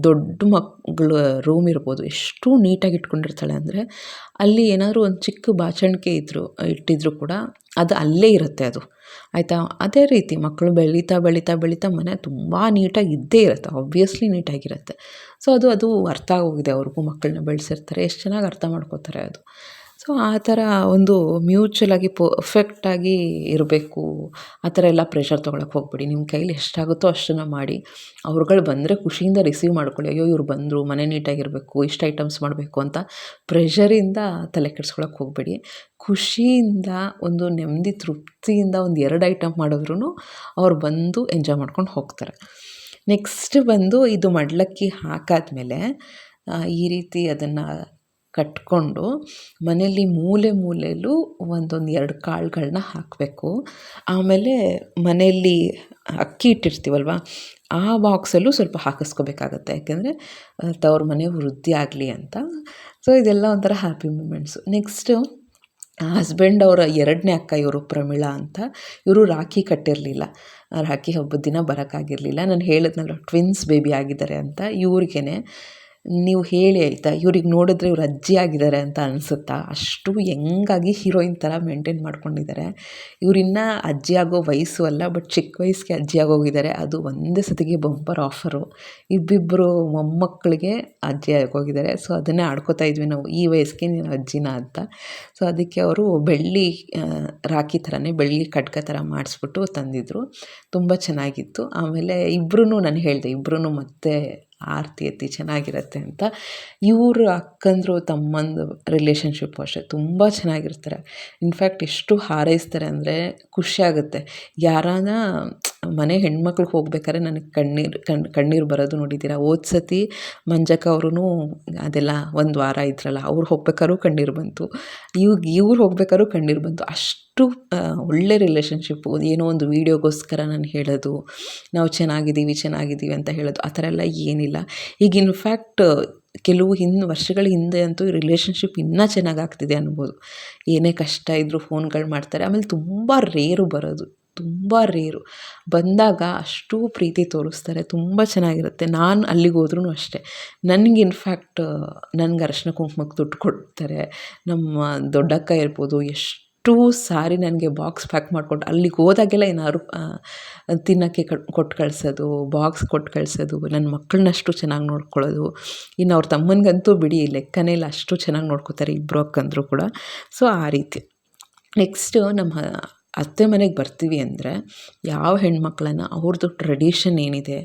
ದೊಡ್ಡ ಮಕ್ಕಳು ರೂಮ್ ಇರ್ಬೋದು. ಎಷ್ಟು ನೀಟಾಗಿ ಇಟ್ಕೊಂಡಿರ್ತಾಳೆ ಅಂದರೆ ಅಲ್ಲಿ ಏನಾದರೂ ಒಂದು ಚಿಕ್ಕ ಬಾಚಣಿಕೆ ಇದ್ದರು ಇಟ್ಟಿದ್ರು ಕೂಡ ಅದು ಅಲ್ಲೇ ಇರುತ್ತೆ ಅದು. ಆಯಿತಾ? ಅದೇ ರೀತಿ ಮಕ್ಕಳು ಬೆಳೀತಾ ಬೆಳೀತಾ ಬೆಳೀತಾ ಮನೆ ತುಂಬ ನೀಟಾಗಿ ಇದ್ದೇ ಇರುತ್ತೆ ಆಬ್ವಿಯಸ್ಲಿ ನೀಟಾಗಿರುತ್ತೆ. ಸೊ ಅದು ಅದು ಅರ್ಥ ಆಗೋಗಿದೆ, ಅವ್ರಿಗೂ ಮಕ್ಕಳನ್ನ ಬೆಳೆಸಿರ್ತಾರೆ, ಎಷ್ಟು ಚೆನ್ನಾಗಿ ಅರ್ಥ ಮಾಡ್ಕೋತಾರೆ ಅದು. ಸೊ, ಆ ಥರ ಒಂದು ಮ್ಯೂಚುವಲಾಗಿ ಪರ್ಫೆಕ್ಟಾಗಿ ಇರಬೇಕು. ಆ ಥರ ಎಲ್ಲ ಪ್ರೆಷರ್ ತೊಗೊಳಕ್ಕೆ ಹೋಗಬೇಡಿ. ನಿಮ್ಮ ಕೈಲಿ ಎಷ್ಟಾಗುತ್ತೋ ಅಷ್ಟನ್ನು ಮಾಡಿ. ಅವ್ರುಗಳು ಬಂದರೆ ಖುಷಿಯಿಂದ ರಿಸೀವ್ ಮಾಡ್ಕೊಳ್ಳಿ. ಅಯ್ಯೋ, ಇವ್ರು ಬಂದರು, ಮನೆ ನೀಟಾಗಿರಬೇಕು, ಇಷ್ಟು ಐಟಮ್ಸ್ ಮಾಡಬೇಕು ಅಂತ ಪ್ರೆಷರಿಂದ ತಲೆ ಕೆಡ್ಸ್ಕೊಳಕ್ಕೆ ಹೋಗಬೇಡಿ. ಖುಷಿಯಿಂದ, ಒಂದು ನೆಮ್ಮದಿ, ತೃಪ್ತಿಯಿಂದ ಒಂದು ಎರಡು ಐಟಮ್ ಮಾಡಿದ್ರೂ ಅವ್ರು ಬಂದು ಎಂಜಾಯ್ ಮಾಡ್ಕೊಂಡು ಹೋಗ್ತಾರೆ. ನೆಕ್ಸ್ಟ್ ಬಂದು ಇದು ಮಡ್ಲಕ್ಕಿ ಹಾಕಾದ್ಮೇಲೆ ಈ ರೀತಿ ಅದನ್ನು ಕಟ್ಕೊಂಡು ಮನೆಯಲ್ಲಿ ಮೂಲೆ ಮೂಲೆಯಲ್ಲೂ ಒಂದೊಂದು ಎರಡು ಕಾಳುಗಳನ್ನ ಹಾಕಬೇಕು. ಆಮೇಲೆ ಮನೆಯಲ್ಲಿ ಅಕ್ಕಿ ಇಟ್ಟಿರ್ತೀವಲ್ವ, ಆ ಬಾಕ್ಸಲ್ಲೂ ಸ್ವಲ್ಪ ಹಾಕಿಸ್ಕೋಬೇಕಾಗತ್ತೆ. ಯಾಕೆಂದರೆ ತವ್ರ ಮನೆ ವೃದ್ಧಿ ಆಗಲಿ ಅಂತ. ಸೊ ಇದೆಲ್ಲ ಒಂಥರ ಹ್ಯಾಪಿ ಮೂಮೆಂಟ್ಸು ನೆಕ್ಸ್ಟು ಹಸ್ಬೆಂಡ್ ಅವರ ಎರಡನೇ ಅಕ್ಕ ಇವರು ಪ್ರಮೀಳಾ ಅಂತ, ಇವರು ರಾಖಿ ಕಟ್ಟಿರಲಿಲ್ಲ. ರಾಖಿ ಹಬ್ಬದ ದಿನ ಬರೋಕ್ಕಾಗಿರಲಿಲ್ಲ. ನಾನು ಹೇಳಿದ್ನಲ್ಲ ಟ್ವಿನ್ಸ್ ಬೇಬಿ ಆಗಿದ್ದಾರೆ ಅಂತ. ಇವ್ರಿಗೇ ನೀವು ಹೇಳಿ ಆಯಿತಾ, ಇವ್ರಿಗೆ ನೋಡಿದ್ರೆ ಇವ್ರು ಅಜ್ಜಿ ಆಗಿದ್ದಾರೆ ಅಂತ ಅನಿಸುತ್ತಾ? ಅಷ್ಟು ಯಂಗಾಗಿ ಹೀರೋಯಿನ್ ಥರ ಮೇಂಟೈನ್ ಮಾಡ್ಕೊಂಡಿದ್ದಾರೆ. ಇವ್ರಿನ್ನ ಅಜ್ಜಿ ಆಗೋ ವಯಸ್ಸು ಅಲ್ಲ ಬಟ್ ಚಿಕ್ಕ ವಯಸ್ಸಿಗೆ ಅಜ್ಜಿ ಆಗೋಗಿದ್ದಾರೆ. ಅದು ಒಂದೇ ಸತಿಗೆ ಬಂಪರ್ ಆಫರು ಇಬ್ಬಿಬ್ಬರು ಮೊಮ್ಮಕ್ಕಳಿಗೆ ಅಜ್ಜಿ ಆಗೋಗಿದ್ದಾರೆ. ಸೊ ಅದನ್ನೇ ಆಡ್ಕೋತಾ ಇದ್ವಿ ನಾವು. ಈ ವಯಸ್ಸಿಗೆ ನೀನು ಅಜ್ಜಿನ ಅಂತ. ಸೊ ಅದಕ್ಕೆ ಅವರು ಬೆಳ್ಳಿ ರಾಖಿ ಥರನೇ ಬೆಳ್ಳಿ ಖಡ್ಗ ಥರ ಮಾಡಿಸ್ಬಿಟ್ಟು ತಂದಿದ್ರು. ತುಂಬ ಚೆನ್ನಾಗಿತ್ತು. ಆಮೇಲೆ ಇಬ್ಬರೂ ನಾನು ಹೇಳಿದೆ ಇಬ್ಬರೂ ಮತ್ತೆ ಆರತಿ ಎತ್ತಿ ಚೆನ್ನಾಗಿರತ್ತೆ ಅಂತ. ಇವರು ಅಕ್ಕಂದರು ತಮ್ಮಂದು ರಿಲೇಷನ್ಶಿಪ್ಪು ಅಷ್ಟೇ, ತುಂಬ ಚೆನ್ನಾಗಿರ್ತಾರೆ. ಇನ್ಫ್ಯಾಕ್ಟ್ ಎಷ್ಟು ಹಾರೈಸ್ತಾರೆ ಅಂದರೆ ಖುಷಿಯಾಗುತ್ತೆ ಯಾರಾನ ಮನೆ ಹೆಣ್ಮಕ್ಳು ಹೋಗ್ಬೇಕಾದ್ರೆ ನನಗೆ ಕಣ್ಣೀರು ಕಣ್ಣು ಕಣ್ಣೀರು ಬರೋದು ನೋಡಿದ್ದೀರಾ? ಹೋದ ಸತಿ ಮಂಜಕ್ಕ ಅವ್ರೂ ಅದೆಲ್ಲ ಒಂದು ವಾರ ಇದ್ರಲ್ಲ, ಅವ್ರು ಹೋಗ್ಬೇಕಾದ್ರೂ ಕಣ್ಣೀರು ಬಂತು. ಇವಾಗ, ಇವ್ರು ಹೋಗ್ಬೇಕಾದ್ರೂ ಕಣ್ಣೀರು ಬಂತು. ಅಷ್ಟು ಒಳ್ಳೆ ರಿಲೇಷನ್ಶಿಪ್ಪು ಏನೋ ಒಂದು ವೀಡಿಯೋಗೋಸ್ಕರ ನಾನು ಹೇಳೋದು, ನಾವು ಚೆನ್ನಾಗಿದ್ದೀವಿ ಚೆನ್ನಾಗಿದ್ದೀವಿ ಅಂತ ಹೇಳೋದು, ಆ ಥರ ಎಲ್ಲ ಏನಿಲ್ಲ. ಈಗ ಇನ್ಫ್ಯಾಕ್ಟ್ ಕೆಲವು ಹಿಂದೆ ವರ್ಷಗಳ ಹಿಂದೆ ಅಂತೂ ರಿಲೇಷನ್ಶಿಪ್ ಇನ್ನೂ ಚೆನ್ನಾಗಿ ಆಗ್ತಿದೆ ಅನ್ಬೋದು. ಏನೇ ಕಷ್ಟ ಇದ್ದರೂ ಫೋನ್ಗಳು ಮಾಡ್ತಾರೆ, ಆಮೇಲೆ ತುಂಬ ರೇರು ಬರೋದು. ತುಂಬ ರೇರು. ಬಂದಾಗ ಅಷ್ಟು ಪ್ರೀತಿ ತೋರಿಸ್ತಾರೆ, ತುಂಬ ಚೆನ್ನಾಗಿರುತ್ತೆ. ನಾನು ಅಲ್ಲಿಗೆ ಹೋದ್ರೂ ಅಷ್ಟೇ. ನನಗೆ ಇನ್ಫ್ಯಾಕ್ಟ್ ನನ್ಗೆ ಅರಶಿನ ಕುಂಕುಮಕ್ಕೆ ದುಡ್ಡು ಕೊಡ್ತಾರೆ. ನಮ್ಮ ದೊಡ್ಡಕ್ಕ ಇರ್ಬೋದು, ಎಷ್ಟು ಸಾರಿ ನನಗೆ ಬಾಕ್ಸ್ ಪ್ಯಾಕ್ ಮಾಡಿಕೊಟ್ಟು ಅಲ್ಲಿಗೆ ಹೋದಾಗೆಲ್ಲ ಏನಾದ್ರು ತಿನ್ನೋಕ್ಕೆ ಕೊಟ್ಟು ಕಳಿಸೋದು ಬಾಕ್ಸ್ ಕೊಟ್ಟು ಕಳಿಸೋದು ನನ್ನ ಮಕ್ಕಳನ್ನಷ್ಟು ಚೆನ್ನಾಗಿ ನೋಡ್ಕೊಳ್ಳೋದು. ಇನ್ನು ಅವ್ರ ತಮ್ಮನಿಗಂತೂ ಬಿಡಿ ಲೆಕ್ಕನೇ ಇಲ್ಲ ಅಷ್ಟು ಚೆನ್ನಾಗಿ ನೋಡ್ಕೋತಾರೆ ಇಬ್ಬರು ಅಕ್ಕಂದ್ರು ಕೂಡ. ಸೊ ಆ ರೀತಿ. ನೆಕ್ಸ್ಟು ನಮ್ಮ ಅತ್ತೆ ಮನೆಗೆ ಬರ್ತೀವಿ ಅಂದರೆ ಯಾವ ಹೆಣ್ಮಕ್ಳನ್ನು ಅವ್ರದ್ದು ಟ್ರೆಡಿಷನ್ ಏನಿದೆ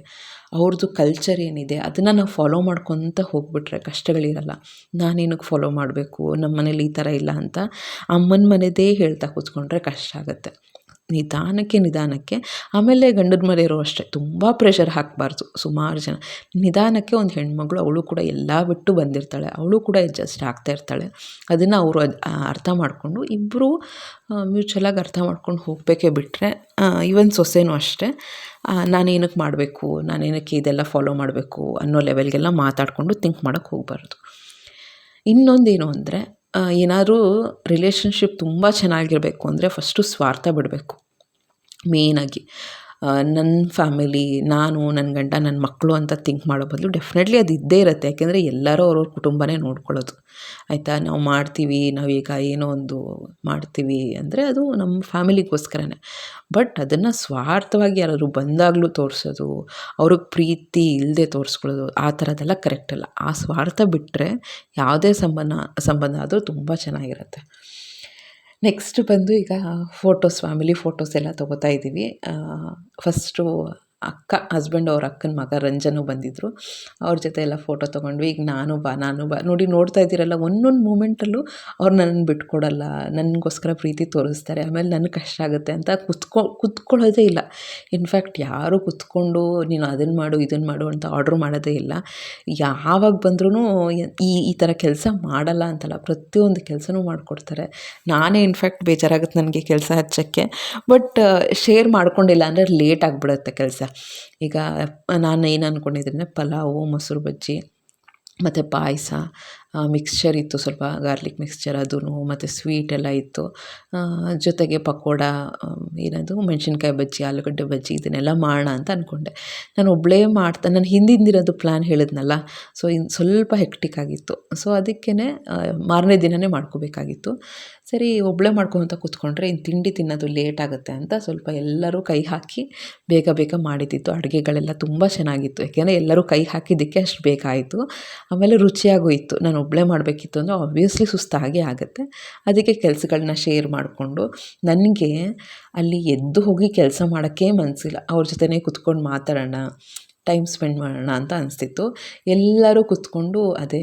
ಅವ್ರದ್ದು ಕಲ್ಚರ್ ಏನಿದೆ ಅದನ್ನು ನಾವು ಫಾಲೋ ಮಾಡ್ಕೊತ ಹೋಗ್ಬಿಟ್ರೆ ಕಷ್ಟಗಳಿರಲ್ಲ. ನಾನೇನಕ್ಕೆ ಫಾಲೋ ಮಾಡಬೇಕು? ನಮ್ಮ ಮನೇಲಿ ಈ ಥರ ಇಲ್ಲ ಅಂತ ಅಮ್ಮನ ಮನೆದೇ ಹೇಳ್ತಾ ಕೂತ್ಕೊಂಡ್ರೆ ಕಷ್ಟ ಆಗುತ್ತೆ. ನಿಧಾನಕ್ಕೆ ನಿಧಾನಕ್ಕೆ ಆಮೇಲೆ ಗಂಡನ ಇರೋ ಅಷ್ಟೇ. ತುಂಬ ಪ್ರೆಷರ್ ಹಾಕಬಾರ್ದು ಸುಮಾರು ಜನ. ನಿಧಾನಕ್ಕೆ ಒಂದು ಹೆಣ್ಮಗಳು ಅವಳು ಕೂಡ ಎಲ್ಲ ಬಿಟ್ಟು ಬಂದಿರ್ತಾಳೆ. ಅವಳು ಕೂಡ ಅಡ್ಜಸ್ಟ್ ಆಗ್ತಾ ಇರ್ತಾಳೆ. ಅದನ್ನು ಅವರು ಅರ್ಥ ಮಾಡಿಕೊಂಡು ಇಬ್ಬರು ಮ್ಯೂಚುವಲಾಗಿ ಅರ್ಥ ಮಾಡ್ಕೊಂಡು ಹೋಗಬೇಕೇ ಬಿಟ್ಟರೆ ಈವನ್ ಸೊಸೆನೂ ಅಷ್ಟೇ. ನಾನೇನಕ್ಕೆ ಮಾಡಬೇಕು? ನಾನೇನಕ್ಕೆ ಇದೆಲ್ಲ ಫಾಲೋ ಮಾಡಬೇಕು? ಅನ್ನೋ ಲೆವೆಲ್ಗೆಲ್ಲ ಮಾತಾಡಿಕೊಂಡು ಥಿಂಕ್ ಮಾಡೋಕ್ಕೆ ಹೋಗಬಾರ್ದು. ಇನ್ನೊಂದೇನು ಅಂದರೆ ಏನಾದರೂ ರಿಲೇಷನ್ಶಿಪ್ ತುಂಬ ಚೆನ್ನಾಗಿರಬೇಕು ಅಂದರೆ ಫಸ್ಟು ಸ್ವಾರ್ಥ ಬಿಡಬೇಕು. ಮೇಯ್ನಾಗಿ ನನ್ನ ಫ್ಯಾಮಿಲಿ ನಾನು ನನ್ನ ಗಂಡ ನನ್ನ ಮಕ್ಕಳು ಅಂತ ಥಿಂಕ್ ಮಾಡೋ ಬದಲು ಡೆಫಿನೆಟ್ಲಿ ಅದು ಇದ್ದೇ ಇರುತ್ತೆ. ಯಾಕೆಂದರೆ ಎಲ್ಲರೂ ಅವ್ರವ್ರ ಕುಟುಂಬನೇ ನೋಡ್ಕೊಳ್ಳೋದು. ಆಯಿತಾ? ನಾವು ಮಾಡ್ತೀವಿ ನಾವೀಗ ಏನೋ ಒಂದು ಮಾಡ್ತೀವಿ ಅಂದರೆ ಅದು ನಮ್ಮ ಫ್ಯಾಮಿಲಿಗೋಸ್ಕರನೇ ಬಟ್ ಅದನ್ನು ಸ್ವಾರ್ಥವಾಗಿ ಯಾರಾದರೂ ಬಂದಾಗಲೂ ತೋರಿಸೋದು, ಅವ್ರಿಗೆ ಪ್ರೀತಿ ಇಲ್ಲದೆ ತೋರಿಸ್ಕೊಳ್ಳೋದು, ಆ ಥರದ್ದೆಲ್ಲ ಕರೆಕ್ಟ್ ಅಲ್ಲ. ಆ ಸ್ವಾರ್ಥ ಬಿಟ್ಟರೆ ಯಾವುದೇ ಸಂಬಂಧ ಸಂಬಂಧ ಆದರೂ ತುಂಬ ಚೆನ್ನಾಗಿರುತ್ತೆ. ನೆಕ್ಸ್ಟ್ ಬಂದು ಈಗ ಫೋಟೋಸ್ ಫ್ಯಾಮಿಲಿ ಫೋಟೋಸ್ ಎಲ್ಲ ತೊಗೋತಾ ಇದ್ದೀವಿ. ಫಸ್ಟು ಅಕ್ಕ ಹಸ್ಬೆಂಡ್ ಅವ್ರ ಅಕ್ಕನ ಮಗ ರಂಜನು ಬಂದಿದ್ದರು ಅವ್ರ ಜೊತೆ ಎಲ್ಲ ಫೋಟೋ ತೊಗೊಂಡ್ವಿ. ಈಗ ನಾನು ಬಾ ನಾನು ಬಾ. ನೋಡಿ, ನೋಡ್ತಾ ಇದ್ದೀರಲ್ಲ, ಒಂದೊಂದು ಮೂಮೆಂಟಲ್ಲೂ ಅವ್ರು ನನ್ನನ್ನು ಬಿಟ್ಕೊಡಲ್ಲ. ನನಗೋಸ್ಕರ ಪ್ರೀತಿ ತೋರಿಸ್ತಾರೆ. ಆಮೇಲೆ ನನಗೆ ಕಷ್ಟ ಆಗುತ್ತೆ ಅಂತ ಕುತ್ಕೊ, ಕುತ್ಕೊಳ್ಳೋದೇ ಇಲ್ಲ. ಇನ್ಫ್ಯಾಕ್ಟ್ ಯಾರು ಕುತ್ಕೊಂಡು ನೀನು ಅದನ್ನು ಮಾಡು ಇದನ್ನು ಮಾಡು ಅಂತ ಆರ್ಡ್ರ್ ಮಾಡೋದೇ ಇಲ್ಲ. ಯಾವಾಗ ಬಂದ್ರೂ ಈ ಈ ಥರ ಕೆಲಸ ಮಾಡಲ್ಲ ಅಂತಲ್ಲ. ಪ್ರತಿಯೊಂದು ಕೆಲಸನೂ ಮಾಡಿಕೊಡ್ತಾರೆ. ನಾನೇ ಇನ್ಫ್ಯಾಕ್ಟ್ ಬೇಜಾರಾಗುತ್ತೆ ನನಗೆ ಕೆಲಸ ಹಚ್ಚೋಕ್ಕೆ. ಬಟ್ ಶೇರ್ ಮಾಡ್ಕೊಂಡಿಲ್ಲ ಅಂದರೆ ಲೇಟ್ ಆಗಿಬಿಡುತ್ತೆ ಕೆಲಸ. ಈಗ ನಾನು ಏನು ಅಂದ್ಕೊಂಡಿದ್ದೀನಿ ಪಲಾವು, ಮೊಸರು ಬಜ್ಜಿ, ಮತ್ತು ಪಾಯಸ ಮಿಕ್ಸ್ಚರ್ ಇತ್ತು ಸ್ವಲ್ಪ ಗಾರ್ಲಿಕ್ ಮಿಕ್ಸ್ಚರ್ ಅದೂ ಮತ್ತು ಸ್ವೀಟ್ ಎಲ್ಲ ಇತ್ತು. ಜೊತೆಗೆ ಪಕೋಡ ಏನದು, ಮೆಣಸಿನ್ಕಾಯಿ ಬಜ್ಜಿ, ಆಲೂಗಡ್ಡೆ ಬಜ್ಜಿ, ಇದನ್ನೆಲ್ಲ ಮಾಡೋಣ ಅಂತ ಅಂದ್ಕೊಂಡೆ ನಾನು ಒಬ್ಬಳೇ ಮಾಡ್ತಾ, ನಾನು ಹಿಂದಿಂದಿರೋದು ಪ್ಲ್ಯಾನ್ ಹೇಳಿದ್ನಲ್ಲ ಸೊ ಇನ್ನು ಸ್ವಲ್ಪ ಹೆಕ್ಟಿಕ್ ಆಗಿತ್ತು. ಸೊ ಅದಕ್ಕೇ ಮಾರನೇ ದಿನವೇ ಮಾಡ್ಕೋಬೇಕಾಗಿತ್ತು. ಸರಿ ಒಬ್ಬಳೇ ಮಾಡ್ಕೊತ ಕೂತ್ಕೊಂಡ್ರೆ ಇನ್ನು ತಿಂಡಿ ತಿನ್ನೋದು ಲೇಟ್ ಆಗುತ್ತೆ ಅಂತ ಸ್ವಲ್ಪ ಎಲ್ಲರೂ ಕೈ ಹಾಕಿ ಬೇಗ ಬೇಗ ಮಾಡಿದ್ದಿತ್ತು. ಅಡುಗೆಗಳೆಲ್ಲ ತುಂಬ ಚೆನ್ನಾಗಿತ್ತು. ಯಾಕೆಂದರೆ ಎಲ್ಲರೂ ಕೈ ಹಾಕಿದ್ದಕ್ಕೆ ಅಷ್ಟು ಬೇಕಾಯಿತು ಆಮೇಲೆ ರುಚಿಯಾಗೂ ಇತ್ತು. ನಾನು ಒಬ್ಬಳೇ ಮಾಡಬೇಕಿತ್ತು ಅಂದರೆ ಆಬ್ವಿಯಸ್ಲಿ ಸುಸ್ತಾಗೇ ಆಗುತ್ತೆ. ಅದಕ್ಕೆ ಕೆಲಸಗಳನ್ನ ಶೇರ್ ಮಾಡಿಕೊಂಡು ನನಗೆ ಅಲ್ಲಿ ಎದ್ದು ಹೋಗಿ ಕೆಲಸ ಮಾಡೋಕ್ಕೇ ಮನಸ್ಸಿಲ್ಲ ಅವ್ರ ಜೊತೆನೇ ಕುತ್ಕೊಂಡು ಮಾತಾಡೋಣ ಟೈಮ್ ಸ್ಪೆಂಡ್ ಮಾಡೋಣ ಅಂತ ಅನಿಸ್ತಿತ್ತು. ಎಲ್ಲರೂ ಕೂತ್ಕೊಂಡು ಅದೇ